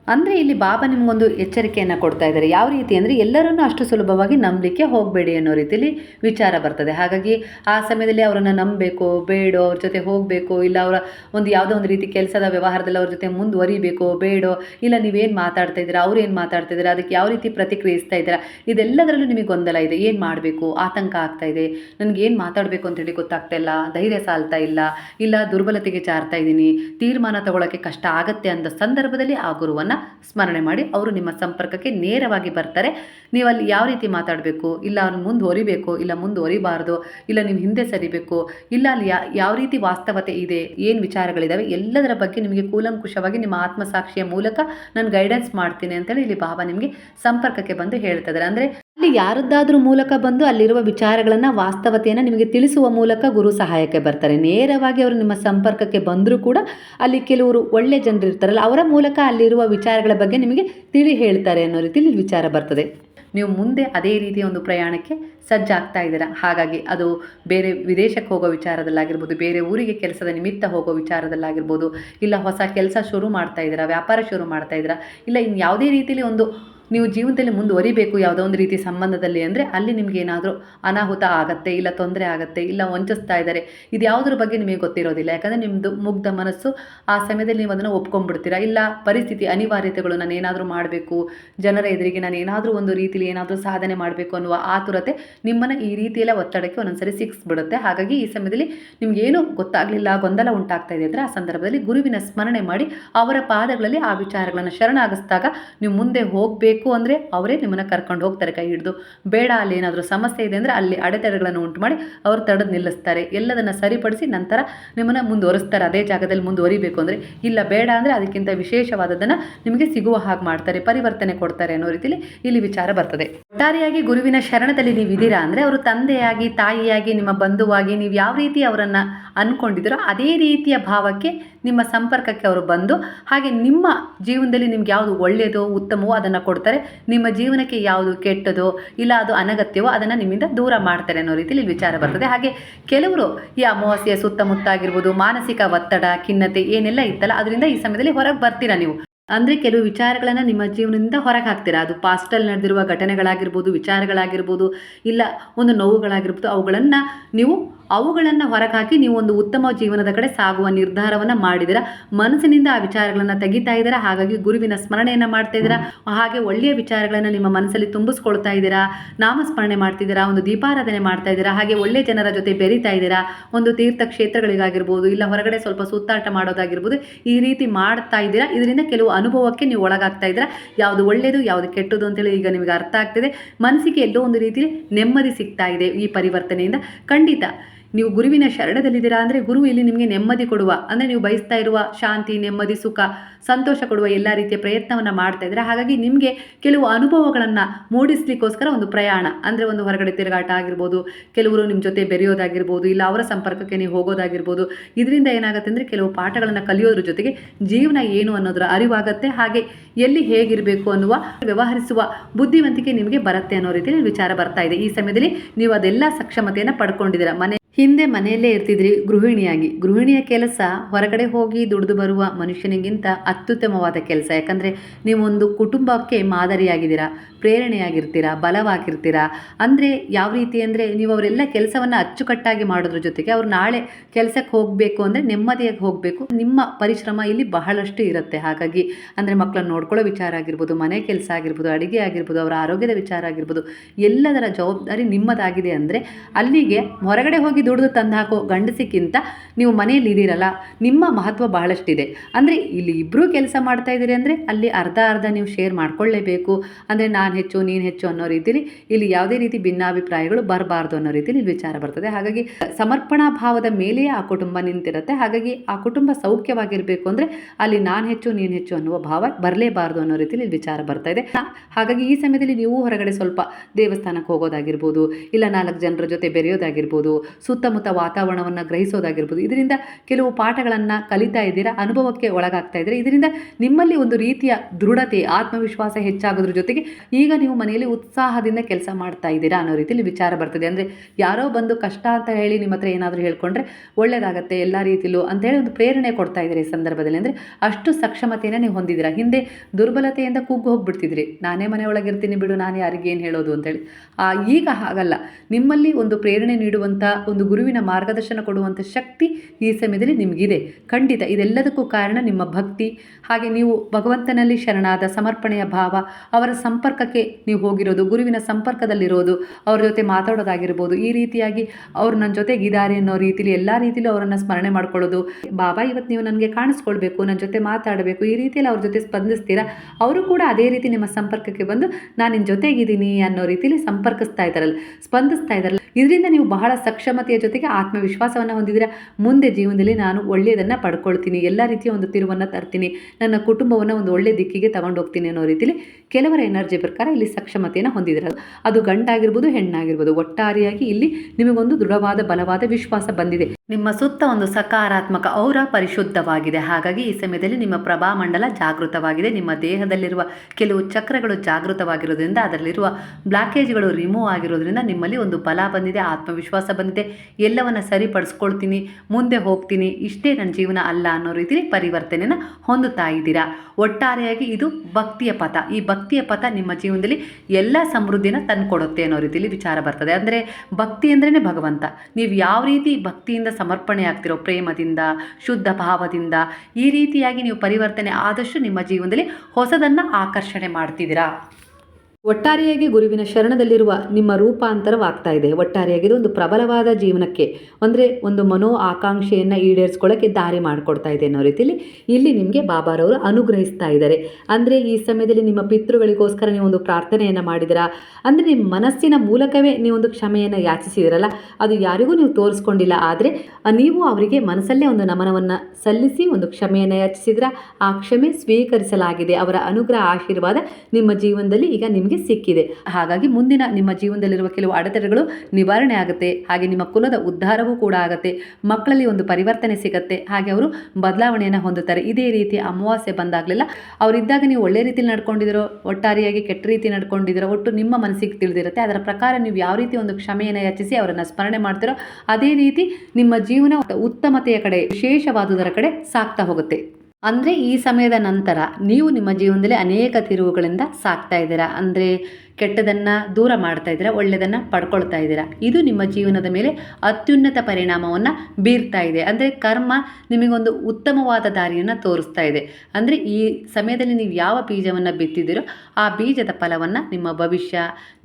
ಅಂದರೆ ಇಲ್ಲಿ ಬಾಬಾ ನಿಮಗೊಂದು ಎಚ್ಚರಿಕೆಯನ್ನು ಕೊಡ್ತಾ ಇದ್ದಾರೆ. ಯಾವ ರೀತಿ ಅಂದರೆ ಎಲ್ಲರನ್ನೂ ಅಷ್ಟು ಸುಲಭವಾಗಿ ನಂಬಲಿಕ್ಕೆ ಹೋಗಬೇಡಿ ಅನ್ನೋ ರೀತಿಯಲ್ಲಿ ವಿಚಾರ ಬರ್ತದೆ. ಹಾಗಾಗಿ ಆ ಸಮಯದಲ್ಲಿ ಅವರನ್ನು ನಂಬಬೇಕು, ಬೇಡೋ, ಅವ್ರ ಜೊತೆ ಹೋಗಬೇಕು, ಇಲ್ಲ ಅವರ ಒಂದು ಯಾವುದೋ ಒಂದು ರೀತಿ ಕೆಲಸದ ವ್ಯವಹಾರದಲ್ಲಿ ಅವ್ರ ಜೊತೆ ಮುಂದುವರಿಬೇಕು, ಬೇಡೋ, ಇಲ್ಲ ನೀವೇನು ಮಾತಾಡ್ತಾ ಇದ್ದೀರಾ, ಅವ್ರು ಏನು ಮಾತಾಡ್ತಾ ಇದ್ದೀರಾ, ಅದಕ್ಕೆ ಯಾವ ರೀತಿ ಪ್ರತಿಕ್ರಿಯಿಸ್ತಾ ಇದ್ದೀರಾ, ಇದೆಲ್ಲದರಲ್ಲೂ ನಿಮಗೆ ಗೊಂದಲ ಇದೆ. ಏನು ಮಾಡಬೇಕು? ಆತಂಕ ಆಗ್ತಾ ಇದೆ. ನನಗೆ ಏನು ಮಾತಾಡಬೇಕು ಅಂತೇಳಿ ಗೊತ್ತಾಗ್ತಾ ಇಲ್ಲ. ಧೈರ್ಯ ಸಾಲ್ತಾ ಇಲ್ಲ. ಇಲ್ಲ ದುರ್ಬಲತೆಗೆ ಚಾರ್ತಾ ಇದ್ದೀನಿ. ತೀರ್ಮಾನ ತಗೊಳ್ಳೋಕ್ಕೆ ಕಷ್ಟ ಆಗತ್ತೆ ಅಂದ ಸಂದರ್ಭದಲ್ಲಿ ಆ ಗುರುವನ್ನು ಸ್ಮರಣೆ ಮಾಡಿ ಅವರು ನಿಮ್ಮ ಸಂಪರ್ಕಕ್ಕೆ ನೇರವಾಗಿ ಬರ್ತಾರೆ. ನೀವು ಅಲ್ಲಿ ಯಾವ ರೀತಿ ಮಾತಾಡಬೇಕು? ಇಲ್ಲ ಅವ್ರನ್ನ ಮುಂದೆ ಹೊರಿಬೇಕು ಇಲ್ಲ ಮುಂದೆ ಹೊರಿಬಾರ್ದು ಇಲ್ಲ ನೀವು ಹಿಂದೆ ಸರಿಬೇಕು, ಇಲ್ಲ ಅಲ್ಲಿ ಯಾವ ರೀತಿ ವಾಸ್ತವತೆ ಇದೆ, ಏನು ವಿಚಾರಗಳಿದ್ದಾವೆ ಎಲ್ಲದರ ಬಗ್ಗೆ ನಿಮಗೆ ಕೂಲಂಕುಷವಾಗಿ ನಿಮ್ಮ ಆತ್ಮಸಾಕ್ಷಿಯ ಮೂಲಕ ನಾನು ಗೈಡೆನ್ಸ್ ಮಾಡ್ತೀನಿ ಅಂತೇಳಿ ಇಲ್ಲಿ ಬಾಬಾ ನಿಮಗೆ ಸಂಪರ್ಕಕ್ಕೆ ಬಂದು ಹೇಳ್ತಿದ್ದಾರೆ ಅಂದರೆ ಅಲ್ಲಿ ಯಾರದ್ದಾದ್ರೂ ಮೂಲಕ ಬಂದು ಅಲ್ಲಿರುವ ವಿಚಾರಗಳನ್ನು, ವಾಸ್ತವತೆಯನ್ನು ನಿಮಗೆ ತಿಳಿಸುವ ಮೂಲಕ ಗುರು ಸಹಾಯಕ್ಕೆ ಬರ್ತಾರೆ. ನೇರವಾಗಿ ಅವರು ನಿಮ್ಮ ಸಂಪರ್ಕಕ್ಕೆ ಬಂದರೂ ಕೂಡ ಅಲ್ಲಿ ಕೆಲವರು ಒಳ್ಳೆ ಜನರು ಇರ್ತಾರಲ್ಲ ಅವರ ಮೂಲಕ ಅಲ್ಲಿರುವ ವಿಚಾರಗಳ ಬಗ್ಗೆ ನಿಮಗೆ ತಿಳಿ ಹೇಳ್ತಾರೆ ಅನ್ನೋ ರೀತಿಯಲ್ಲಿ ವಿಚಾರ ಬರ್ತದೆ. ನೀವು ಮುಂದೆ ಅದೇ ರೀತಿಯ ಒಂದು ಪ್ರಯಾಣಕ್ಕೆ ಸಜ್ಜಾಗ್ತಾ ಇದ್ದೀರಾ? ಹಾಗಾಗಿ ಅದು ಬೇರೆ ವಿದೇಶಕ್ಕೆ ಹೋಗೋ ವಿಚಾರದಲ್ಲಾಗಿರ್ಬೋದು, ಬೇರೆ ಊರಿಗೆ ಕೆಲಸದ ನಿಮಿತ್ತ ಹೋಗೋ ವಿಚಾರದಲ್ಲಾಗಿರ್ಬೋದು, ಇಲ್ಲ ಹೊಸ ಕೆಲಸ ಶುರು ಮಾಡ್ತಾ ಇದ್ದೀರಾ, ವ್ಯಾಪಾರ ಶುರು ಮಾಡ್ತಾ ಇದ್ದೀರಾ, ಇಲ್ಲ ಇನ್ನು ಯಾವುದೇ ರೀತಿಯಲ್ಲಿ ಒಂದು ನೀವು ಜೀವನದಲ್ಲಿ ಮುಂದುವರಿಬೇಕು ಯಾವುದೋ ಒಂದು ರೀತಿ ಸಂಬಂಧದಲ್ಲಿ ಅಂದರೆ ಅಲ್ಲಿ ನಿಮ್ಗೆ ಏನಾದರೂ ಅನಾಹುತ ಆಗತ್ತೆ ಇಲ್ಲ ತೊಂದರೆ ಆಗುತ್ತೆ ಇಲ್ಲ ವಂಚಿಸ್ತಾ ಇದ್ದಾರೆ, ಇದು ಯಾವುದ್ರ ಬಗ್ಗೆ ನಿಮಗೆ ಗೊತ್ತಿರೋದಿಲ್ಲ. ಯಾಕಂದರೆ ನಿಮ್ಮದು ಮುಗ್ಧ ಮನಸ್ಸು ಆ ಸಮಯದಲ್ಲಿ ನೀವು ಅದನ್ನು ಒಪ್ಕೊಂಡ್ಬಿಡ್ತೀರಾ? ಇಲ್ಲ ಪರಿಸ್ಥಿತಿ ಅನಿವಾರ್ಯತೆಗಳು ನಾನು ಏನಾದರೂ ಮಾಡಬೇಕು, ಜನರ ಎದುರಿಗೆ ನಾನು ಏನಾದರೂ ಒಂದು ರೀತಿಯಲ್ಲಿ ಏನಾದರೂ ಸಾಧನೆ ಮಾಡಬೇಕು ಅನ್ನುವ ಆತುರತೆ ನಿಮ್ಮನ್ನು ಈ ರೀತಿಯೆಲ್ಲ ಒತ್ತಡಕ್ಕೆ ಒಂದೊಂದ್ಸರಿ ಸಿಕ್ಸ್ಬಿಡುತ್ತೆ. ಹಾಗಾಗಿ ಈ ಸಮಯದಲ್ಲಿ ನಿಮಗೇನು ಗೊತ್ತಾಗಲಿಲ್ಲ, ಗೊಂದಲ ಉಂಟಾಗ್ತಾ ಇದೆ ಅಂದರೆ ಆ ಸಂದರ್ಭದಲ್ಲಿ ಗುರುವಿನ ಸ್ಮರಣೆ ಮಾಡಿ ಅವರ ಪಾದಗಳಲ್ಲಿ ಆ ವಿಚಾರಗಳನ್ನು ಶರಣಾಗಿಸಿದಾಗ ನೀವು ಮುಂದೆ ಹೋಗಬೇಕು ಅಂದರೆ ಅವರೇ ನಿಮ್ಮನ್ನು ಕರ್ಕೊಂಡು ಹೋಗ್ತಾರೆ ಕೈ ಹಿಡಿದು. ಬೇಡ, ಅಲ್ಲಿ ಏನಾದರೂ ಸಮಸ್ಯೆ ಇದೆ ಅಂದರೆ ಅಲ್ಲಿ ಅಡೆತಡೆಗಳನ್ನು ಉಂಟು ಮಾಡಿ ಅವರು ತಡೆದು ನಿಲ್ಲಿಸ್ತಾರೆ. ಎಲ್ಲದನ್ನು ಸರಿಪಡಿಸಿ ನಂತರ ನಿಮ್ಮನ್ನು ಮುಂದುವರಿಸ್ತಾರೆ. ಅದೇ ಜಾಗದಲ್ಲಿ ಮುಂದುವರಿಬೇಕು ಅಂದರೆ ಇಲ್ಲ, ಬೇಡ ಅಂದರೆ ಅದಕ್ಕಿಂತ ವಿಶೇಷವಾದದ್ದನ್ನು ನಿಮಗೆ ಸಿಗುವ ಹಾಗೆ ಮಾಡ್ತಾರೆ, ಪರಿವರ್ತನೆ ಕೊಡ್ತಾರೆ ಅನ್ನೋ ರೀತಿಯಲ್ಲಿ ಇಲ್ಲಿ ವಿಚಾರ ಬರ್ತದೆ. ಒಟ್ಟಾರೆಯಾಗಿ ಗುರುವಿನ ಶರಣದಲ್ಲಿ ನೀವು ಇದ್ದೀರಾ ಅಂದರೆ ಅವರು ತಂದೆಯಾಗಿ, ತಾಯಿಯಾಗಿ, ನಿಮ್ಮ ಬಂಧುವಾಗಿ ನೀವು ಯಾವ ರೀತಿ ಅವರನ್ನು ಅಂದ್ಕೊಂಡಿದ್ದೀರೋ ಅದೇ ರೀತಿಯ ಭಾವಕ್ಕೆ ನಿಮ್ಮ ಸಂಪರ್ಕಕ್ಕೆ ಅವರು ಬಂದು ಹಾಗೆ ನಿಮ್ಮ ಜೀವನದಲ್ಲಿ ನಿಮ್ಗೆ ಯಾವುದು ಒಳ್ಳೆಯದೋ, ಉತ್ತಮವೋ ಅದನ್ನು ಕೊಡ್ತಾರೆ. ನಿಮ್ಮ ಜೀವನಕ್ಕೆ ಯಾವುದು ಕೆಟ್ಟದೋ, ಇಲ್ಲ ಅದು ಅನಗತ್ಯವೋ ಅದನ್ನು ನಿಮ್ಮಿಂದ ದೂರ ಮಾಡ್ತಾರೆ ಅನ್ನೋ ರೀತಿಯಲ್ಲಿ ವಿಚಾರ ಬರ್ತದೆ. ಹಾಗೆ ಕೆಲವರು ಈ ಅಮಾವಾಸ್ಯೆಯ ಸುತ್ತಮುತ್ತ ಆಗಿರ್ಬೋದು ಮಾನಸಿಕ ಒತ್ತಡ, ಖಿನ್ನತೆ ಏನೆಲ್ಲ ಇತ್ತಲ್ಲ, ಅದರಿಂದ ಈ ಸಮಯದಲ್ಲಿ ಹೊರಗೆ ಬರ್ತೀರಾ ನೀವು? ಅಂದರೆ ಕೆಲವು ವಿಚಾರಗಳನ್ನು ನಿಮ್ಮ ಜೀವನದಿಂದ ಹೊರಗೆ ಹಾಕ್ತೀರಾ? ಅದು ಪಾಸ್ಟಲ್ಲಿ ನಡೆದಿರುವ ಘಟನೆಗಳಾಗಿರ್ಬೋದು, ವಿಚಾರಗಳಾಗಿರ್ಬೋದು, ಇಲ್ಲ ಒಂದು ನೋವುಗಳಾಗಿರ್ಬೋದು, ಅವುಗಳನ್ನು ನೀವು ಅವುಗಳನ್ನು ಹೊರಗಾಕಿ ನೀವು ಒಂದು ಉತ್ತಮ ಜೀವನದ ಕಡೆ ಸಾಗುವ ನಿರ್ಧಾರವನ್ನು ಮಾಡಿದಿರ ಮನಸ್ಸಿನಿಂದ ಆ ವಿಚಾರಗಳನ್ನು ತೆಗಿತಾ ಇದ್ದೀರಾ. ಹಾಗಾಗಿ ಗುರುವಿನ ಸ್ಮರಣೆಯನ್ನು ಮಾಡ್ತಾ ಇದ್ದೀರಾ. ಹಾಗೆ ಒಳ್ಳೆಯ ವಿಚಾರಗಳನ್ನು ನಿಮ್ಮ ಮನಸ್ಸಲ್ಲಿ ತುಂಬಿಸ್ಕೊಳ್ತಾ ಇದ್ದೀರಾ. ನಾಮಸ್ಮರಣೆ ಮಾಡ್ತಿದ್ದೀರಾ. ಒಂದು ದೀಪಾರಾಧನೆ ಮಾಡ್ತಾ ಇದ್ದೀರಾ. ಹಾಗೆ ಒಳ್ಳೆಯ ಜನರ ಜೊತೆ ಬೆರೀತಾ ಇದ್ದೀರಾ. ಒಂದು ತೀರ್ಥ ಕ್ಷೇತ್ರಗಳಿಗಾಗಿರ್ಬೋದು, ಇಲ್ಲ ಹೊರಗಡೆ ಸ್ವಲ್ಪ ಸುತ್ತಾಟ ಮಾಡೋದಾಗಿರ್ಬೋದು, ಈ ರೀತಿ ಮಾಡ್ತಾ ಇದ್ದೀರಾ. ಇದರಿಂದ ಕೆಲವು ಅನುಭವಕ್ಕೆ ನೀವು ಒಳಗಾಗ್ತಾ ಇದ್ದೀರಾ. ಯಾವುದು ಒಳ್ಳೆಯದು ಯಾವುದು ಕೆಟ್ಟದು ಅಂತೇಳಿ ಈಗ ನಿಮಗೆ ಅರ್ಥ ಆಗ್ತಿದೆ. ಮನಸ್ಸಿಗೆ ಎಲ್ಲೋ ಒಂದು ರೀತಿಯಲ್ಲಿ ನೆಮ್ಮದಿ ಸಿಗ್ತಾ ಇದೆ ಈ ಪರಿವರ್ತನೆಯಿಂದ. ಖಂಡಿತ. ನೀವು ಗುರುವಿನ ಶರಣದಲ್ಲಿದ್ದೀರಾ ಅಂದರೆ ಗುರು ಇಲ್ಲಿ ನಿಮಗೆ ನೆಮ್ಮದಿ ಕೊಡುವ, ಅಂದರೆ ನೀವು ಬಯಸ್ತಾ ಇರುವ ಶಾಂತಿ, ನೆಮ್ಮದಿ, ಸುಖ, ಸಂತೋಷ ಕೊಡುವ ಎಲ್ಲ ರೀತಿಯ ಪ್ರಯತ್ನವನ್ನು ಮಾಡ್ತಾ ಇದ್ದಾರೆ ಹಾಗಾಗಿ ನಿಮಗೆ ಕೆಲವು ಅನುಭವಗಳನ್ನು ಮೂಡಿಸ್ಲಿಕ್ಕೋಸ್ಕರ ಒಂದು ಪ್ರಯಾಣ, ಅಂದರೆ ಒಂದು ಹೊರಗಡೆ ತಿರುಗಾಟ ಆಗಿರ್ಬೋದು, ಕೆಲವರು ನಿಮ್ಮ ಜೊತೆ ಬೆರೆಯೋದಾಗಿರ್ಬೋದು, ಇಲ್ಲ ಅವರ ಸಂಪರ್ಕಕ್ಕೆ ನೀವು ಹೋಗೋದಾಗಿರ್ಬೋದು, ಇದರಿಂದ ಏನಾಗುತ್ತೆ ಅಂದರೆ ಕೆಲವು ಪಾಠಗಳನ್ನು ಕಲಿಯೋದ್ರ ಜೊತೆಗೆ ಜೀವನ ಏನು ಅನ್ನೋದರ ಅರಿವಾಗತ್ತೆ. ಹಾಗೆ ಎಲ್ಲಿ ಹೇಗಿರಬೇಕು ಅನ್ನುವ, ವ್ಯವಹರಿಸುವ ಬುದ್ಧಿವಂತಿಕೆ ನಿಮಗೆ ಬರುತ್ತೆ ಅನ್ನೋ ರೀತಿಯಲ್ಲಿ ವಿಚಾರ ಬರ್ತಾ ಇದೆ. ಈ ಸಮಯದಲ್ಲಿ ನೀವು ಅದೆಲ್ಲ ಸಕ್ಷಮತೆಯನ್ನು ಪಡ್ಕೊಂಡಿದ್ದೀರಾ? ಮನೆ ಹಿಂದೆ ಮನೆಯಲ್ಲೇ ಇರ್ತಿದ್ರಿ ಗೃಹಿಣಿಯಾಗಿ. ಗೃಹಿಣಿಯ ಕೆಲಸ ಹೊರಗಡೆ ಹೋಗಿ ದುಡಿದು ಬರುವ ಮನುಷ್ಯನಿಗಿಂತ ಅತ್ಯುತ್ತಮವಾದ ಕೆಲಸ. ಯಾಕಂದರೆ ನೀವೊಂದು ಕುಟುಂಬಕ್ಕೆ ಮಾದರಿಯಾಗಿದ್ದೀರಾ, ಪ್ರೇರಣೆಯಾಗಿರ್ತೀರಾ, ಬಲವಾಗಿರ್ತೀರಾ. ಅಂದರೆ ಯಾವ ರೀತಿ ಅಂದರೆ ನೀವು ಅವರೆಲ್ಲ ಕೆಲಸವನ್ನು ಅಚ್ಚುಕಟ್ಟಾಗಿ ಮಾಡೋದ್ರ ಜೊತೆಗೆ ಅವ್ರು ನಾಳೆ ಕೆಲಸಕ್ಕೆ ಹೋಗಬೇಕು ಅಂದರೆ ನೆಮ್ಮದಿಯಾಗಿ ಹೋಗಬೇಕು. ನಿಮ್ಮ ಪರಿಶ್ರಮ ಇಲ್ಲಿ ಬಹಳಷ್ಟು ಇರುತ್ತೆ. ಹಾಗಾಗಿ ಅಂದರೆ ಮಕ್ಕಳನ್ನ ನೋಡ್ಕೊಳ್ಳೋ ವಿಚಾರ ಆಗಿರ್ಬೋದು, ಮನೆ ಕೆಲಸ ಆಗಿರ್ಬೋದು, ಅಡುಗೆ ಆಗಿರ್ಬೋದು, ಅವರ ಆರೋಗ್ಯದ ವಿಚಾರ ಆಗಿರ್ಬೋದು, ಎಲ್ಲದರ ಜವಾಬ್ದಾರಿ ನಿಮ್ಮದಾಗಿದೆ ಅಂದರೆ ಅಲ್ಲಿಗೆ ಹೊರಗಡೆ ಹೋಗಿ ದುಡಿದು ತಂದು ಹಾಕೋ ಗಂಡಸಿಕ್ಕಿಂತ ನೀವು ಮನೆಯಲ್ಲಿ ಇದ್ದೀರಲ್ಲ, ನಿಮ್ಮ ಮಹತ್ವ ಬಹಳಷ್ಟಿದೆ. ಅಂದರೆ ಇಲ್ಲಿ ಇಬ್ಬರೂ ಕೆಲಸ ಮಾಡ್ತಾ ಇದ್ದೀರಿ ಅಂದರೆ ಅಲ್ಲಿ ಅರ್ಧ ಅರ್ಧ ನೀವು ಶೇರ್ ಮಾಡ್ಕೊಳ್ಳೇಬೇಕು. ಅಂದರೆ ನಾನು ಹೆಚ್ಚು, ನೀನು ಹೆಚ್ಚು ಅನ್ನೋ ರೀತಿಯಲ್ಲಿ ಇಲ್ಲಿ ಯಾವುದೇ ರೀತಿ ಭಿನ್ನಾಭಿಪ್ರಾಯಗಳು ಬರಬಾರ್ದು ಅನ್ನೋ ರೀತಿಯಲ್ಲಿ ವಿಚಾರ ಬರ್ತದೆ. ಹಾಗಾಗಿ ಸಮರ್ಪಣಾ ಭಾವದ ಮೇಲೆಯೇ ಆ ಕುಟುಂಬ ನಿಂತಿರುತ್ತೆ. ಹಾಗಾಗಿ ಆ ಕುಟುಂಬ ಸೌಖ್ಯವಾಗಿರಬೇಕು ಅಂದರೆ ಅಲ್ಲಿ ನಾನು ಹೆಚ್ಚು, ನೀನು ಹೆಚ್ಚು ಅನ್ನುವ ಭಾವ ಬರಲೇಬಾರ್ದು ಅನ್ನೋ ರೀತಿಯಲ್ಲಿ ವಿಚಾರ ಬರ್ತಾ ಇದೆ. ಹಾಗಾಗಿ ಈ ಸಮಯದಲ್ಲಿ ನೀವು ಹೊರಗಡೆ ಸ್ವಲ್ಪ ದೇವಸ್ಥಾನಕ್ಕೆ ಹೋಗೋದಾಗಿರ್ಬೋದು, ಇಲ್ಲ ನಾಲ್ಕು ಜನರ ಜೊತೆ ಬೆರೆಯೋದಾಗಿರ್ಬೋದು ಸುತ್ತಮುತ್ತ ವಾತಾವರಣವನ್ನು ಗ್ರಹಿಸೋದಾಗಿರ್ಬೋದು. ಇದರಿಂದ ಕೆಲವು ಪಾಠಗಳನ್ನು ಕಲಿತಾ ಇದ್ದೀರಾ? ಅನುಭವಕ್ಕೆ ಒಳಗಾಗ್ತಾ ಇದ್ದೀರಾ? ಇದರಿಂದ ನಿಮ್ಮಲ್ಲಿ ಒಂದು ರೀತಿಯ ದೃಢತೆ, ಆತ್ಮವಿಶ್ವಾಸ ಹೆಚ್ಚಾಗೋದ್ರ ಜೊತೆಗೆ ಈಗ ನೀವು ಮನೆಯಲ್ಲಿ ಉತ್ಸಾಹದಿಂದ ಕೆಲಸ ಮಾಡ್ತಾ ಇದ್ದೀರಾ ಅನ್ನೋ ರೀತಿಯಲ್ಲಿ ವಿಚಾರ ಬರ್ತದೆ. ಅಂದರೆ ಯಾರೋ ಬಂದು ಕಷ್ಟ ಅಂತ ಹೇಳಿ ನಿಮ್ಮ ಹತ್ರ ಏನಾದರೂ ಹೇಳ್ಕೊಂಡ್ರೆ ಒಳ್ಳೆಯದಾಗತ್ತೆ ಎಲ್ಲ ರೀತಿಲೂ ಅಂತೇಳಿ ಒಂದು ಪ್ರೇರಣೆ ಕೊಡ್ತಾ ಇದ್ದೀರಿ ಈ ಸಂದರ್ಭದಲ್ಲಿ? ಅಂದರೆ ಅಷ್ಟು ಸಕ್ಷಮತೆಯನ್ನು ನೀವು ಹೊಂದಿದ್ದೀರಾ? ಹಿಂದೆ ದುರ್ಬಲತೆಯಿಂದ ಕುಗ್ಗು ಹೋಗ್ಬಿಡ್ತಿದ್ರಿ. ನಾನೇ ಮನೆ ಒಳಗಿರ್ತೀನಿ ಬಿಡು, ನಾನು ಯಾರಿಗೇನು ಹೇಳೋದು ಅಂತೇಳಿ ಈಗ ಹಾಗಲ್ಲ. ನಿಮ್ಮಲ್ಲಿ ಒಂದು ಪ್ರೇರಣೆ ನೀಡುವಂಥ ಒಂದು ಒಂದು ಗುರುವಿನ ಮಾರ್ಗದರ್ಶನ ಕೊಡುವಂಥ ಶಕ್ತಿ ಈ ಸಮಯದಲ್ಲಿ ನಿಮಗಿದೆ. ಖಂಡಿತ ಇದೆಲ್ಲದಕ್ಕೂ ಕಾರಣ ನಿಮ್ಮ ಭಕ್ತಿ. ಹಾಗೆ ನೀವು ಭಗವಂತನಲ್ಲಿ ಶರಣಾದ ಸಮರ್ಪಣೆಯ ಭಾವ, ಅವರ ಸಂಪರ್ಕಕ್ಕೆ ನೀವು ಹೋಗಿರೋದು, ಗುರುವಿನ ಸಂಪರ್ಕದಲ್ಲಿರೋದು, ಅವ್ರ ಜೊತೆ ಮಾತಾಡೋದಾಗಿರ್ಬೋದು, ಈ ರೀತಿಯಾಗಿ ಅವ್ರು ನನ್ನ ಜೊತೆಗಿದ್ದಾರೆ ಅನ್ನೋ ರೀತಿಲಿ ಎಲ್ಲ ರೀತಿಲೂ ಅವರನ್ನು ಸ್ಮರಣೆ ಮಾಡ್ಕೊಳ್ಳೋದು. ಬಾಬಾ ಇವತ್ತು ನೀವು ನನಗೆ ಕಾಣಿಸ್ಕೊಳ್ಬೇಕು ನನ್ನ ಜೊತೆ ಮಾತಾಡಬೇಕು, ಈ ರೀತಿಯಲ್ಲಿ ಅವ್ರ ಜೊತೆ ಸ್ಪಂದಿಸ್ತೀರಾ? ಅವರು ಕೂಡ ಅದೇ ರೀತಿ ನಿಮ್ಮ ಸಂಪರ್ಕಕ್ಕೆ ಬಂದು, ನಾನು ನಿನ್ನ ಜೊತೆಗಿದ್ದೀನಿ ಅನ್ನೋ ರೀತಿಯಲ್ಲಿ ಸಂಪರ್ಕಿಸ್ತಾ ಇದ್ದಾರಲ್ಲ, ಸ್ಪಂದಿಸ್ತಾ ಇದ್ದಾರಲ್ಲ. ಇದರಿಂದ ನೀವು ಬಹಳ ಜೊತೆಗೆ ಆತ್ಮವಿಶ್ವಾಸವನ್ನು ಹೊಂದಿದ್ದೀರಾ? ಮುಂದೆ ಜೀವನದಲ್ಲಿ ನಾನು ಒಳ್ಳೆಯದನ್ನು ಪಡ್ಕೊಳ್ತೀನಿ, ಎಲ್ಲ ರೀತಿಯ ಒಂದು ತಿರುವನ್ನು ತರ್ತೀನಿ, ನನ್ನ ಕುಟುಂಬವನ್ನು ಒಂದು ಒಳ್ಳೆ ದಿಕ್ಕಿಗೆ ಹೋಗ್ತೀನಿ ಅನ್ನೋ ರೀತಿಯಲ್ಲಿ ಕೆಲವರ ಎನರ್ಜಿ ಪ್ರಕಾರ ಇಲ್ಲಿ ಸಕ್ಷಮತೆಯನ್ನು ಹೊಂದಿದ್ದೀರ. ಅದು ಗಂಡಾಗಿರ್ಬೋದು, ಹೆಣ್ಣಾಗಿರ್ಬೋದು, ಒಟ್ಟಾರೆಯಾಗಿ ಇಲ್ಲಿ ನಿಮಗೊಂದು ದೃಢವಾದ, ಬಲವಾದ ವಿಶ್ವಾಸ ಬಂದಿದೆ. ನಿಮ್ಮ ಸುತ್ತ ಒಂದು ಸಕಾರಾತ್ಮಕ ಔರ ಪರಿಶುದ್ಧವಾಗಿದೆ. ಹಾಗಾಗಿ ಈ ಸಮಯದಲ್ಲಿ ನಿಮ್ಮ ಪ್ರಭಾಮಂಡಲ ಜಾಗೃತವಾಗಿದೆ. ನಿಮ್ಮ ದೇಹದಲ್ಲಿರುವ ಕೆಲವು ಚಕ್ರಗಳು ಜಾಗೃತವಾಗಿರೋದ್ರಿಂದ ಅದರಲ್ಲಿರುವ ಬ್ಲಾಕೇಜ್ಗಳು ರಿಮೂವ್ ಆಗಿರೋದ್ರಿಂದ ನಿಮ್ಮಲ್ಲಿ ಒಂದು ಬಲ ಬಂದಿದೆ, ಆತ್ಮವಿಶ್ವಾಸ ಬಂದಿದೆ. ಎಲ್ಲವನ್ನ ಸರಿಪಡಿಸ್ಕೊಳ್ತೀನಿ, ಮುಂದೆ ಹೋಗ್ತೀನಿ, ಇಷ್ಟೇ ನನ್ನ ಜೀವನ ಅಲ್ಲ ಅನ್ನೋ ರೀತಿಯಲ್ಲಿ ಪರಿವರ್ತನೆಯನ್ನು ಹೊಂದುತ್ತಾ ಇದ್ದೀರಾ? ಒಟ್ಟಾರೆಯಾಗಿ ಇದು ಭಕ್ತಿಯ ಪಥ. ಈ ಭಕ್ತಿಯ ಪಥ ನಿಮ್ಮ ಜೀವನದಲ್ಲಿ ಎಲ್ಲ ಸಮೃದ್ಧಿನ ತಂದುಕೊಡುತ್ತೆ ಅನ್ನೋ ರೀತಿಯಲ್ಲಿ ವಿಚಾರ ಬರ್ತದೆ. ಅಂದರೆ ಭಕ್ತಿ ಅಂದ್ರೇ ಭಗವಂತ. ನೀವು ಯಾವ ರೀತಿ ಭಕ್ತಿಯಿಂದ ಸಮರ್ಪಣೆ ಆಗ್ತಿರೋ ಪ್ರೇಮದಿಂದ, ಶುದ್ಧ ಭಾವದಿಂದ ಈ ರೀತಿಯಾಗಿ ನೀವು ಪರಿವರ್ತನೆ ಆದಷ್ಟು ನಿಮ್ಮ ಜೀವನದಲ್ಲಿ ಹೊಸದನ್ನು ಆಕರ್ಷಣೆ ಮಾಡ್ತಿದ್ದೀರಾ? ಒಟ್ಟಾರೆಯಾಗಿ ಗುರುವಿನ ಶರಣದಲ್ಲಿರುವ ನಿಮ್ಮ ರೂಪಾಂತರವಾಗ್ತಾ ಇದೆ ಒಟ್ಟಾರೆಯಾಗಿ ಇದು ಒಂದು ಪ್ರಬಲವಾದ ಜೀವನಕ್ಕೆ, ಅಂದರೆ ಒಂದು ಮನೋ ಆಕಾಂಕ್ಷೆಯನ್ನು ಈಡೇರಿಸ್ಕೊಳ್ಳೋಕ್ಕೆ ದಾರಿ ಮಾಡಿಕೊಡ್ತಾ ಇದೆ ಅನ್ನೋ ರೀತಿಯಲ್ಲಿ ಇಲ್ಲಿ ನಿಮಗೆ ಬಾಬಾರವರು ಅನುಗ್ರಹಿಸ್ತಾ ಇದ್ದಾರೆ. ಅಂದರೆ ಈ ಸಮಯದಲ್ಲಿ ನಿಮ್ಮ ಪಿತೃಗಳಿಗೋಸ್ಕರ ನೀವು ಒಂದು ಪ್ರಾರ್ಥನೆಯನ್ನು ಮಾಡಿದಿರಾ ಅಂದರೆ ನಿಮ್ಮ ಮನಸ್ಸಿನ ಮೂಲಕವೇ ನೀವೊಂದು ಕ್ಷಮೆಯನ್ನು ಯಾಚಿಸಿದಿರಲ್ಲ ಅದು ಯಾರಿಗೂ ನೀವು ತೋರಿಸ್ಕೊಂಡಿಲ್ಲ. ಆದರೆ ನೀವು ಅವರಿಗೆ ಮನಸ್ಸಲ್ಲೇ ಒಂದು ನಮನವನ್ನು ಸಲ್ಲಿಸಿ ಒಂದು ಕ್ಷಮೆಯನ್ನು ಯಾಚಿಸಿದ್ರ ಆ ಕ್ಷಮೆ ಸ್ವೀಕರಿಸಲಾಗಿದೆ. ಅವರ ಅನುಗ್ರಹ, ಆಶೀರ್ವಾದ ನಿಮ್ಮ ಜೀವನದಲ್ಲಿ ಈಗ ನಿಮಗೆ ಸಿಕ್ಕಿದೆ. ಹಾಗಾಗಿ ಮುಂದಿನ ನಿಮ್ಮ ಜೀವನದಲ್ಲಿರುವ ಕೆಲವು ಅಡೆತಡೆಗಳು ನಿವಾರಣೆ ಆಗುತ್ತೆ. ಹಾಗೆ ನಿಮ್ಮ ಕುಲದ ಉದ್ಧಾರವೂ ಕೂಡ ಆಗುತ್ತೆ. ಮಕ್ಕಳಲ್ಲಿ ಒಂದು ಪರಿವರ್ತನೆ ಸಿಗುತ್ತೆ. ಹಾಗೆ ಅವರು ಬದಲಾವಣೆಯನ್ನು ಹೊಂದುತ್ತಾರೆ. ಇದೇ ರೀತಿ ಅಮಾವಾಸ್ಯೆ ಬಂದಾಗಲೆಲ್ಲ ಅವರಿದ್ದಾಗ ನೀವು ಒಳ್ಳೆ ರೀತಿಯಲ್ಲಿ ನಡ್ಕೊಂಡಿದ್ದೀರೋ, ಒಟ್ಟಾರೆಯಾಗಿ ಕೆಟ್ಟ ರೀತಿ ನಡ್ಕೊಂಡಿದ್ದೀರೋ, ಒಟ್ಟು ನಿಮ್ಮ ಮನಸ್ಸಿಗೆ ತಿಳಿದಿರುತ್ತೆ. ಅದರ ಪ್ರಕಾರ ನೀವು ಯಾವ ರೀತಿ ಒಂದು ಕ್ಷಮೆಯನ್ನು ಯಚಿಸಿ ಅವರನ್ನು ಸ್ಮರಣೆ ಮಾಡ್ತೀರೋ, ಅದೇ ರೀತಿ ನಿಮ್ಮ ಜೀವನ ಉತ್ತಮತೆಯ ಕಡೆ, ವಿಶೇಷವಾದುದರ ಕಡೆ ಸಾಕ್ತಾ ಹೋಗುತ್ತೆ. ಅಂದರೆ ಈ ಸಮಯದ ನಂತರ ನೀವು ನಿಮ್ಮ ಜೀವನದಲ್ಲಿ ಅನೇಕ ತಿರುವುಗಳಿಂದ ಸಾಕ್ತಾ ಇದ್ದೀರಾ? ಅಂದರೆ ಕೆಟ್ಟದನ್ನು ದೂರ ಮಾಡ್ತಾ ಇದ್ದೀರಾ ಒಳ್ಳೆಯದನ್ನು ಪಡ್ಕೊಳ್ತಾ ಇದ್ದೀರಾ? ಇದು ನಿಮ್ಮ ಜೀವನದ ಮೇಲೆ ಅತ್ಯುನ್ನತ ಪರಿಣಾಮವನ್ನು ಬೀರ್ತಾ ಇದೆ. ಅಂದರೆ ಕರ್ಮ ನಿಮಗೊಂದು ಉತ್ತಮವಾದ ದಾರಿಯನ್ನು ತೋರಿಸ್ತಾ ಇದೆ. ಅಂದರೆ ಈ ಸಮಯದಲ್ಲಿ ನೀವು ಯಾವ ಬೀಜವನ್ನು ಬಿತ್ತಿದ್ದೀರೋ ಆ ಬೀಜದ ಫಲವನ್ನು ನಿಮ್ಮ ಭವಿಷ್ಯ,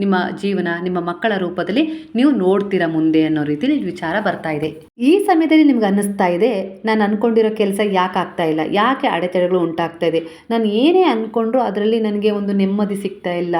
ನಿಮ್ಮ ಜೀವನ, ನಿಮ್ಮ ಮಕ್ಕಳ ರೂಪದಲ್ಲಿ ನೀವು ನೋಡ್ತೀರಾ ಮುಂದೆ ಅನ್ನೋ ರೀತಿಯಲ್ಲಿ ವಿಚಾರ ಬರ್ತಾ ಇದೆ. ಈ ಸಮಯದಲ್ಲಿ ನಿಮ್ಗೆ ಅನ್ನಿಸ್ತಾ ಇದೆ, ನಾನು ಅಂದ್ಕೊಂಡಿರೋ ಕೆಲಸ ಯಾಕೆ ಆಗ್ತಾ ಇಲ್ಲ? ಯಾಕೆ ಅಡೆತಡೆಗಳು ಉಂಟಾಗ್ತಾ ಇದೆ? ನಾನು ಏನೇ ಅಂದ್ಕೊಂಡ್ರು ಅದರಲ್ಲಿ ನನಗೆ ಒಂದು ನೆಮ್ಮದಿ ಸಿಗ್ತಾ ಇಲ್ಲ.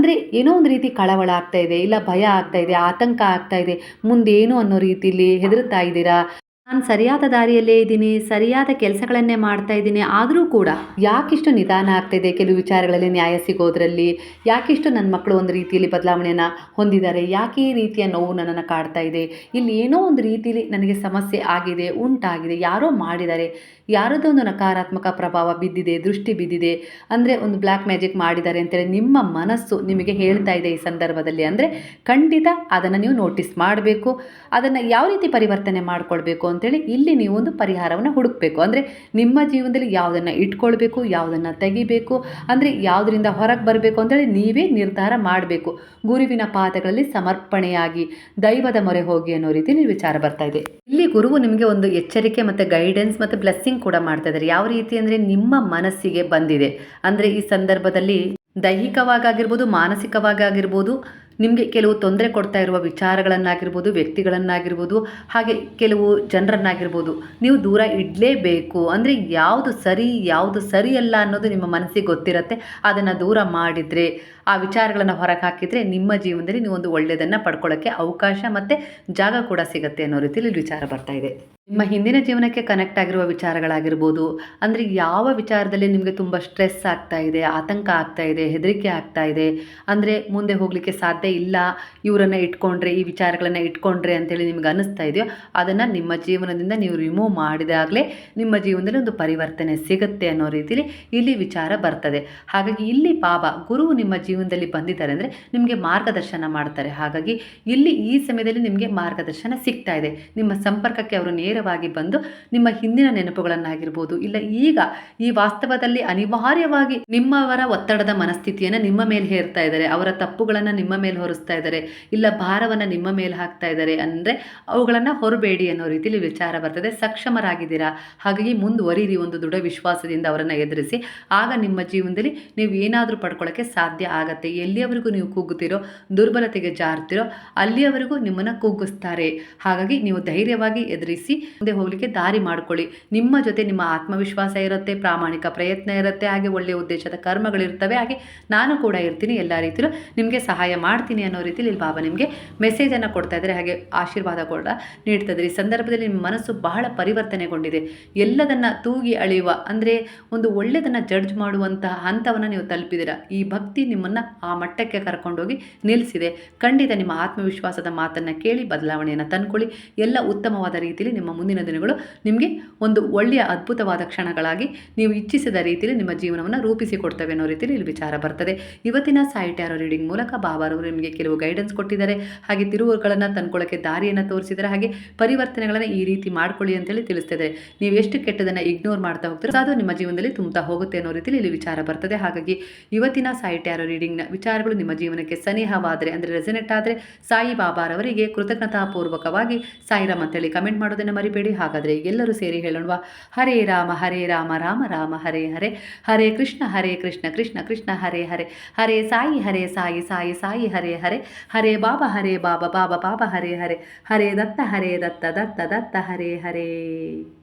ಅಂದರೆ ಏನೋ ಒಂದು ರೀತಿ ಕಳವಳ ಆಗ್ತಾ ಇದೆ, ಇಲ್ಲ ಭಯ ಆಗ್ತಾ ಇದೆ, ಆತಂಕ ಆಗ್ತಾ ಇದೆ, ಮುಂದೇನು ಅನ್ನೋ ರೀತಿಯಲ್ಲಿ ಹೆದರ್ತಾ ಇದ್ದೀರಾ? ನಾನು ಸರಿಯಾದ ದಾರಿಯಲ್ಲೇ ಇದ್ದೀನಿ, ಸರಿಯಾದ ಕೆಲಸಗಳನ್ನೇ ಮಾಡ್ತಾ ಇದ್ದೀನಿ, ಆದರೂ ಕೂಡ ಯಾಕಿಷ್ಟು ನಿಧಾನ ಆಗ್ತಾಯಿದೆ ಕೆಲವು ವಿಚಾರಗಳಲ್ಲಿ ನ್ಯಾಯ ಸಿಗೋದ್ರಲ್ಲಿ? ಯಾಕಿಷ್ಟು ನನ್ನ ಮಕ್ಕಳು ಒಂದು ರೀತಿಯಲ್ಲಿ ಬದಲಾವಣೆಯನ್ನು ಹೊಂದಿದ್ದಾರೆ? ಯಾಕೆ ಈ ರೀತಿಯ ನೋವು ನನ್ನನ್ನು ಕಾಡ್ತಾ ಇದೆ? ಇಲ್ಲಿ ಏನೋ ಒಂದು ರೀತಿಯಲ್ಲಿ ನನಗೆ ಸಮಸ್ಯೆ ಆಗಿದೆ, ಉಂಟಾಗಿದೆ, ಯಾರೋ ಮಾಡಿದ್ದಾರೆ. ಯಾರದೋ ಒಂದು ನಕಾರಾತ್ಮಕ ಪ್ರಭಾವ ಬಿದ್ದಿದೆ, ದೃಷ್ಟಿ ಬಿದ್ದಿದೆ, ಅಂದರೆ ಒಂದು ಬ್ಲ್ಯಾಕ್ ಮ್ಯಾಜಿಕ್ ಮಾಡಿದ್ದಾರೆ ಅಂತೇಳಿ ನಿಮ್ಮ ಮನಸ್ಸು ನಿಮಗೆ ಹೇಳ್ತಾ ಇದೆ ಈ ಸಂದರ್ಭದಲ್ಲಿ. ಅಂದರೆ ಖಂಡಿತ ಅದನ್ನು ನೀವು ನೋಟಿಸ್ ಮಾಡಬೇಕು, ಅದನ್ನು ಯಾವ ರೀತಿ ಪರಿವರ್ತನೆ ಮಾಡಿಕೊಳ್ಬೇಕು ಅಂತೇಳಿ ಇಲ್ಲಿ ನೀವು ಒಂದು ಪರಿಹಾರವನ್ನು ಹುಡುಕಬೇಕು. ಅಂದರೆ ನಿಮ್ಮ ಜೀವನದಲ್ಲಿ ಯಾವುದನ್ನು ಇಟ್ಕೊಳ್ಬೇಕು, ಯಾವುದನ್ನು ತೆಗಿಬೇಕು, ಅಂದರೆ ಯಾವುದರಿಂದ ಹೊರಗೆ ಬರಬೇಕು ಅಂತೇಳಿ ನೀವೇ ನಿರ್ಧಾರ ಮಾಡಬೇಕು. ಗುರುವಿನ ಪಾದಗಳಲ್ಲಿ ಸಮರ್ಪಣೆಯಾಗಿ, ದೈವದ ಮೊರೆ ಹೋಗಿ ಅನ್ನೋ ರೀತಿ ವಿಚಾರ ಬರ್ತಾ ಇದೆ. ಇಲ್ಲಿ ಗುರುವು ನಿಮಗೆ ಒಂದು ಎಚ್ಚರಿಕೆ ಮತ್ತು ಗೈಡೆನ್ಸ್ ಮತ್ತು ಬ್ಲೆಸ್ಸಿಂಗ್ ಕೂಡ ಮಾಡ್ತಾ ಇದ್ದಾರೆ. ಯಾವ ರೀತಿ ಅಂದರೆ ನಿಮ್ಮ ಮನಸ್ಸಿಗೆ ಬಂದಿದೆ. ಅಂದರೆ ಈ ಸಂದರ್ಭದಲ್ಲಿ ದೈಹಿಕವಾಗಿರ್ಬೋದು, ಮಾನಸಿಕವಾಗಿರ್ಬೋದು, ನಿಮಗೆ ಕೆಲವು ತೊಂದರೆ ಕೊಡ್ತಾ ಇರುವ ವಿಚಾರಗಳನ್ನಾಗಿರ್ಬೋದು, ವ್ಯಕ್ತಿಗಳನ್ನಾಗಿರ್ಬೋದು, ಹಾಗೆ ಕೆಲವು ಜನರನ್ನಾಗಿರ್ಬೋದು, ನೀವು ದೂರ ಇಡಲೇಬೇಕು. ಅಂದರೆ ಯಾವುದು ಸರಿ, ಯಾವುದು ಸರಿಯಲ್ಲ ಅನ್ನೋದು ನಿಮ್ಮ ಮನಸ್ಸಿಗೆ ಗೊತ್ತಿರುತ್ತೆ. ಅದನ್ನು ದೂರ ಮಾಡಿದರೆ ಆ ವಿಚಾರಗಳನ್ನು ಹೊರಗೆ ಹಾಕಿದರೆ ನಿಮ್ಮ ಜೀವನದಲ್ಲಿ ನೀವು ಒಂದು ಒಳ್ಳೆಯದನ್ನು ಪಡ್ಕೊಳ್ಳೋಕ್ಕೆ ಅವಕಾಶ ಮತ್ತು ಜಾಗ ಕೂಡ ಸಿಗುತ್ತೆ ಅನ್ನೋ ರೀತಿಯಲ್ಲಿ ವಿಚಾರ ಬರ್ತಾ ಇದೆ. ನಿಮ್ಮ ಹಿಂದಿನ ಜೀವನಕ್ಕೆ ಕನೆಕ್ಟ್ ಆಗಿರುವ ವಿಚಾರಗಳಾಗಿರ್ಬೋದು, ಅಂದರೆ ಯಾವ ವಿಚಾರದಲ್ಲಿ ನಿಮಗೆ ತುಂಬ ಸ್ಟ್ರೆಸ್ ಆಗ್ತಾ ಇದೆ, ಆತಂಕ ಆಗ್ತಾ ಇದೆ, ಹೆದರಿಕೆ ಆಗ್ತಾ ಇದೆ, ಅಂದರೆ ಮುಂದೆ ಹೋಗಲಿಕ್ಕೆ ಸಾಧ್ಯ ಇಲ್ಲ, ಇವರನ್ನು ಇಟ್ಕೊಂಡ್ರೆ, ಈ ವಿಚಾರಗಳನ್ನು ಇಟ್ಕೊಂಡ್ರೆ ಅಂತೇಳಿ ನಿಮ್ಗೆ ಅನ್ನಿಸ್ತಾ ಇದೆಯೋ, ಅದನ್ನು ನಿಮ್ಮ ಜೀವನದಿಂದ ನೀವು ರಿಮೂವ್ ಮಾಡಿದಾಗಲೇ ನಿಮ್ಮ ಜೀವನದಲ್ಲಿ ಒಂದು ಪರಿವರ್ತನೆ ಸಿಗುತ್ತೆ ಅನ್ನೋ ರೀತಿಯಲ್ಲಿ ಇಲ್ಲಿ ವಿಚಾರ ಬರ್ತದೆ. ಹಾಗಾಗಿ ಇಲ್ಲಿ ಪಾಪ ಗುರು ನಿಮ್ಮ ಜೀವನ ಜೀವನದಲ್ಲಿ ಬಂದಿದ್ದಾರೆ ಅಂದರೆ ನಿಮಗೆ ಮಾರ್ಗದರ್ಶನ ಮಾಡ್ತಾರೆ. ಹಾಗಾಗಿ ಇಲ್ಲಿ ಈ ಸಮಯದಲ್ಲಿ ನಿಮಗೆ ಮಾರ್ಗದರ್ಶನ ಸಿಗ್ತಾ ಇದೆ. ನಿಮ್ಮ ಸಂಪರ್ಕಕ್ಕೆ ಅವರು ನೇರವಾಗಿ ಬಂದು ನಿಮ್ಮ ಹಿಂದಿನ ನೆನಪುಗಳನ್ನಾಗಿರ್ಬೋದು, ಇಲ್ಲ ಈಗ ಈ ವಾಸ್ತವದಲ್ಲಿ ಅನಿವಾರ್ಯವಾಗಿ ನಿಮ್ಮವರ ಒತ್ತಡದ ಮನಸ್ಥಿತಿಯನ್ನು ನಿಮ್ಮ ಮೇಲೆ ಹೇರ್ತಾ ಇದ್ದಾರೆ, ಅವರ ತಪ್ಪುಗಳನ್ನು ನಿಮ್ಮ ಮೇಲೆ ಹೊರಿಸ್ತಾ ಇದ್ದಾರೆ, ಇಲ್ಲ ಭಾರವನ್ನು ನಿಮ್ಮ ಮೇಲೆ ಹಾಕ್ತಾ ಇದ್ದಾರೆ ಅಂದರೆ ಅವುಗಳನ್ನು ಹೊರಬೇಡಿ ಅನ್ನೋ ರೀತಿಯಲ್ಲಿ ವಿಚಾರ ಬರ್ತದೆ. ಸಕ್ಷಮರಾಗಿದ್ದೀರಾ? ಹಾಗಾಗಿ ಮುಂದುವರಿಯಿರಿ ಒಂದು ದೃಢ ವಿಶ್ವಾಸದಿಂದ ಅವರನ್ನು ಎದುರಿಸಿ. ಆಗ ನಿಮ್ಮ ಜೀವನದಲ್ಲಿ ನೀವು ಏನಾದರೂ ಪಡ್ಕೊಳ್ಳೋಕ್ಕೆ ಸಾಧ್ಯ ಆಗತ್ತೆ. ಎಲ್ಲಿಯವರೆಗೂ ನೀವು ಕೂಗುತ್ತೀರೋ, ದುರ್ಬಲತೆಗೆ ಜಾರ್ತಿರೋ ಅಲ್ಲಿಯವರೆಗೂ ನಿಮ್ಮನ್ನು ಕುಗ್ಗಿಸ್ತಾರೆ ಹಾಗಾಗಿ ನೀವು ಧೈರ್ಯವಾಗಿ ಎದುರಿಸಿ, ಮುಂದೆ ಹೋಗಲಿಕ್ಕೆ ದಾರಿ ಮಾಡ್ಕೊಳ್ಳಿ. ನಿಮ್ಮ ಜೊತೆ ನಿಮ್ಮ ಆತ್ಮವಿಶ್ವಾಸ ಇರುತ್ತೆ, ಪ್ರಾಮಾಣಿಕ ಪ್ರಯತ್ನ ಇರುತ್ತೆ, ಹಾಗೆ ಒಳ್ಳೆಯ ಉದ್ದೇಶದ ಕರ್ಮಗಳಿರ್ತವೆ, ಹಾಗೆ ನಾನು ಕೂಡ ಇರ್ತೀನಿ ಎಲ್ಲ ರೀತಿಯಲ್ಲೂ ನಿಮಗೆ ಸಹಾಯ ಮಾಡ್ತೀನಿ ಅನ್ನೋ ರೀತಿಯಲ್ಲಿ ಇಲ್ಲಿ ಬಾಬಾ ನಿಮಗೆ ಮೆಸೇಜನ್ನು ಕೊಡ್ತಾ ಇದ್ದಾರೆ, ಹಾಗೆ ಆಶೀರ್ವಾದ ಕೂಡ ನೀಡ್ತಾ ಇದ್ದಾರೆ. ಈ ಸಂದರ್ಭದಲ್ಲಿ ನಿಮ್ಮ ಮನಸ್ಸು ಬಹಳ ಪರಿವರ್ತನೆಗೊಂಡಿದೆ. ಎಲ್ಲದನ್ನ ತೂಗಿ ಅಳೆಯುವ, ಅಂದರೆ ಒಂದು ಒಳ್ಳೆಯದನ್ನು ಜಡ್ಜ್ ಮಾಡುವಂತಹ ಹಂತವನ್ನು ನೀವು ತಲುಪಿದ್ದೀರಾ? ಈ ಭಕ್ತಿ ನಿಮ್ಮನ್ನು ಆ ಮಟ್ಟಕ್ಕೆ ಕರ್ಕೊಂಡೋಗಿ ನಿಲ್ಲಿಸಿದೆ. ಖಂಡಿತ ನಿಮ್ಮ ಆತ್ಮವಿಶ್ವಾಸದ ಮಾತನ್ನು ಕೇಳಿ, ಬದಲಾವಣೆಯನ್ನು ತಂದ್ಕೊಳ್ಳಿ. ಎಲ್ಲ ಉತ್ತಮವಾದ ರೀತಿಯಲ್ಲಿ ನಿಮ್ಮ ಮುಂದಿನ ದಿನಗಳು ನಿಮಗೆ ಒಂದು ಒಳ್ಳೆಯ ಅದ್ಭುತವಾದ ಕ್ಷಣಗಳಾಗಿ ನೀವು ಇಚ್ಛಿಸಿದ ರೀತಿಯಲ್ಲಿ ನಿಮ್ಮ ಜೀವನವನ್ನು ರೂಪಿಸಿಕೊಡ್ತವೆ ಅನ್ನೋ ರೀತಿಯಲ್ಲಿ ಇಲ್ಲಿ ವಿಚಾರ ಬರ್ತದೆ. ಇವತ್ತಿನ ಸಾಯಿ ಟ್ಯಾರೋ ರೀಡಿಂಗ್ ಮೂಲಕ ಬಾಬಾರವರು ನಿಮಗೆ ಕೆಲವು ಗೈಡೆನ್ಸ್ ಕೊಟ್ಟಿದ್ದಾರೆ. ಹಾಗೆ ತಿರುವುಗಳನ್ನು ತಂದ್ಕೊಳ್ಳೋಕ್ಕೆ ದಾರಿಯನ್ನು ತೋರಿಸಿದ್ದಾರೆ. ಹಾಗೆ ಪರಿವರ್ತನೆಗಳನ್ನು ಈ ರೀತಿ ಮಾಡ್ಕೊಳ್ಳಿ ಅಂತೇಳಿ ತಿಳಿಸ್ತಿದ್ದಾರೆ ನೀವು ಎಷ್ಟು ಕೆಟ್ಟದನ್ನು ಇಗ್ನೋರ್ ಮಾಡ್ತಾ ಹೋಗ್ತೀರೋ ಅದು ನಿಮ್ಮ ಜೀವನದಲ್ಲಿ ತುಂಬುತ್ತಾ ಹೋಗುತ್ತೆ ಅನ್ನೋ ರೀತಿಯಲ್ಲಿ ಇಲ್ಲಿ ವಿಚಾರ ಬರ್ತದೆ. ಹಾಗಾಗಿ ಇವತ್ತಿನ ಸಾಯಿ ಟ್ಯಾರೋ ರೀಡಿಂಗ್ನ ವಿಚಾರಗಳು ನಿಮ್ಮ ಜೀವನಕ್ಕೆ ಸನಿಹವಾದರೆ, ಅಂದರೆ ರೆಸನೆಟ್ ಆದರೆ, ಸಾಯಿ ಬಾಬಾರವರಿಗೆ ಕೃತಜ್ಞತಾಪೂರ್ವಕವಾಗಿ ಸಾಯಿರಾಮ್ ಅಂತೇಳಿ ಕಮೆಂಟ್ ಮಾಡೋದನ್ನು ಮರಿಬೇಡಿ. ಹಾಗಾದರೆ ಎಲ್ಲರೂ ಸೇರಿ ಹೇಳೋಣ ಹರೇ ರಾಮ ಹರೇ ರಾಮ ರಾಮ ರಾಮ, ಹರೇ ಹರೇ. ಹರೇ ಕೃಷ್ಣ ಹರೇ ಕೃಷ್ಣ ಕೃಷ್ಣ ಕೃಷ್ಣ, ಹರೇ ಹರೇ. ಹರೇ ಸಾಯಿ ಹರೇ ಸಾಯಿ ಸಾಯಿ ಸಾಯಿ, ಹರೇ ಹರೇ. ಹರೇ ಬಾಬಾ ಹರೇ ಬಾಬಾ ಬಾಬಾ ಬಾಬಾ, ಹರೇ ಹರೇ. ಹರೇ ದತ್ತ ಹರೇ ದತ್ತ ದತ್ತ ದತ್ತ, ಹರೇ ಹರೇ.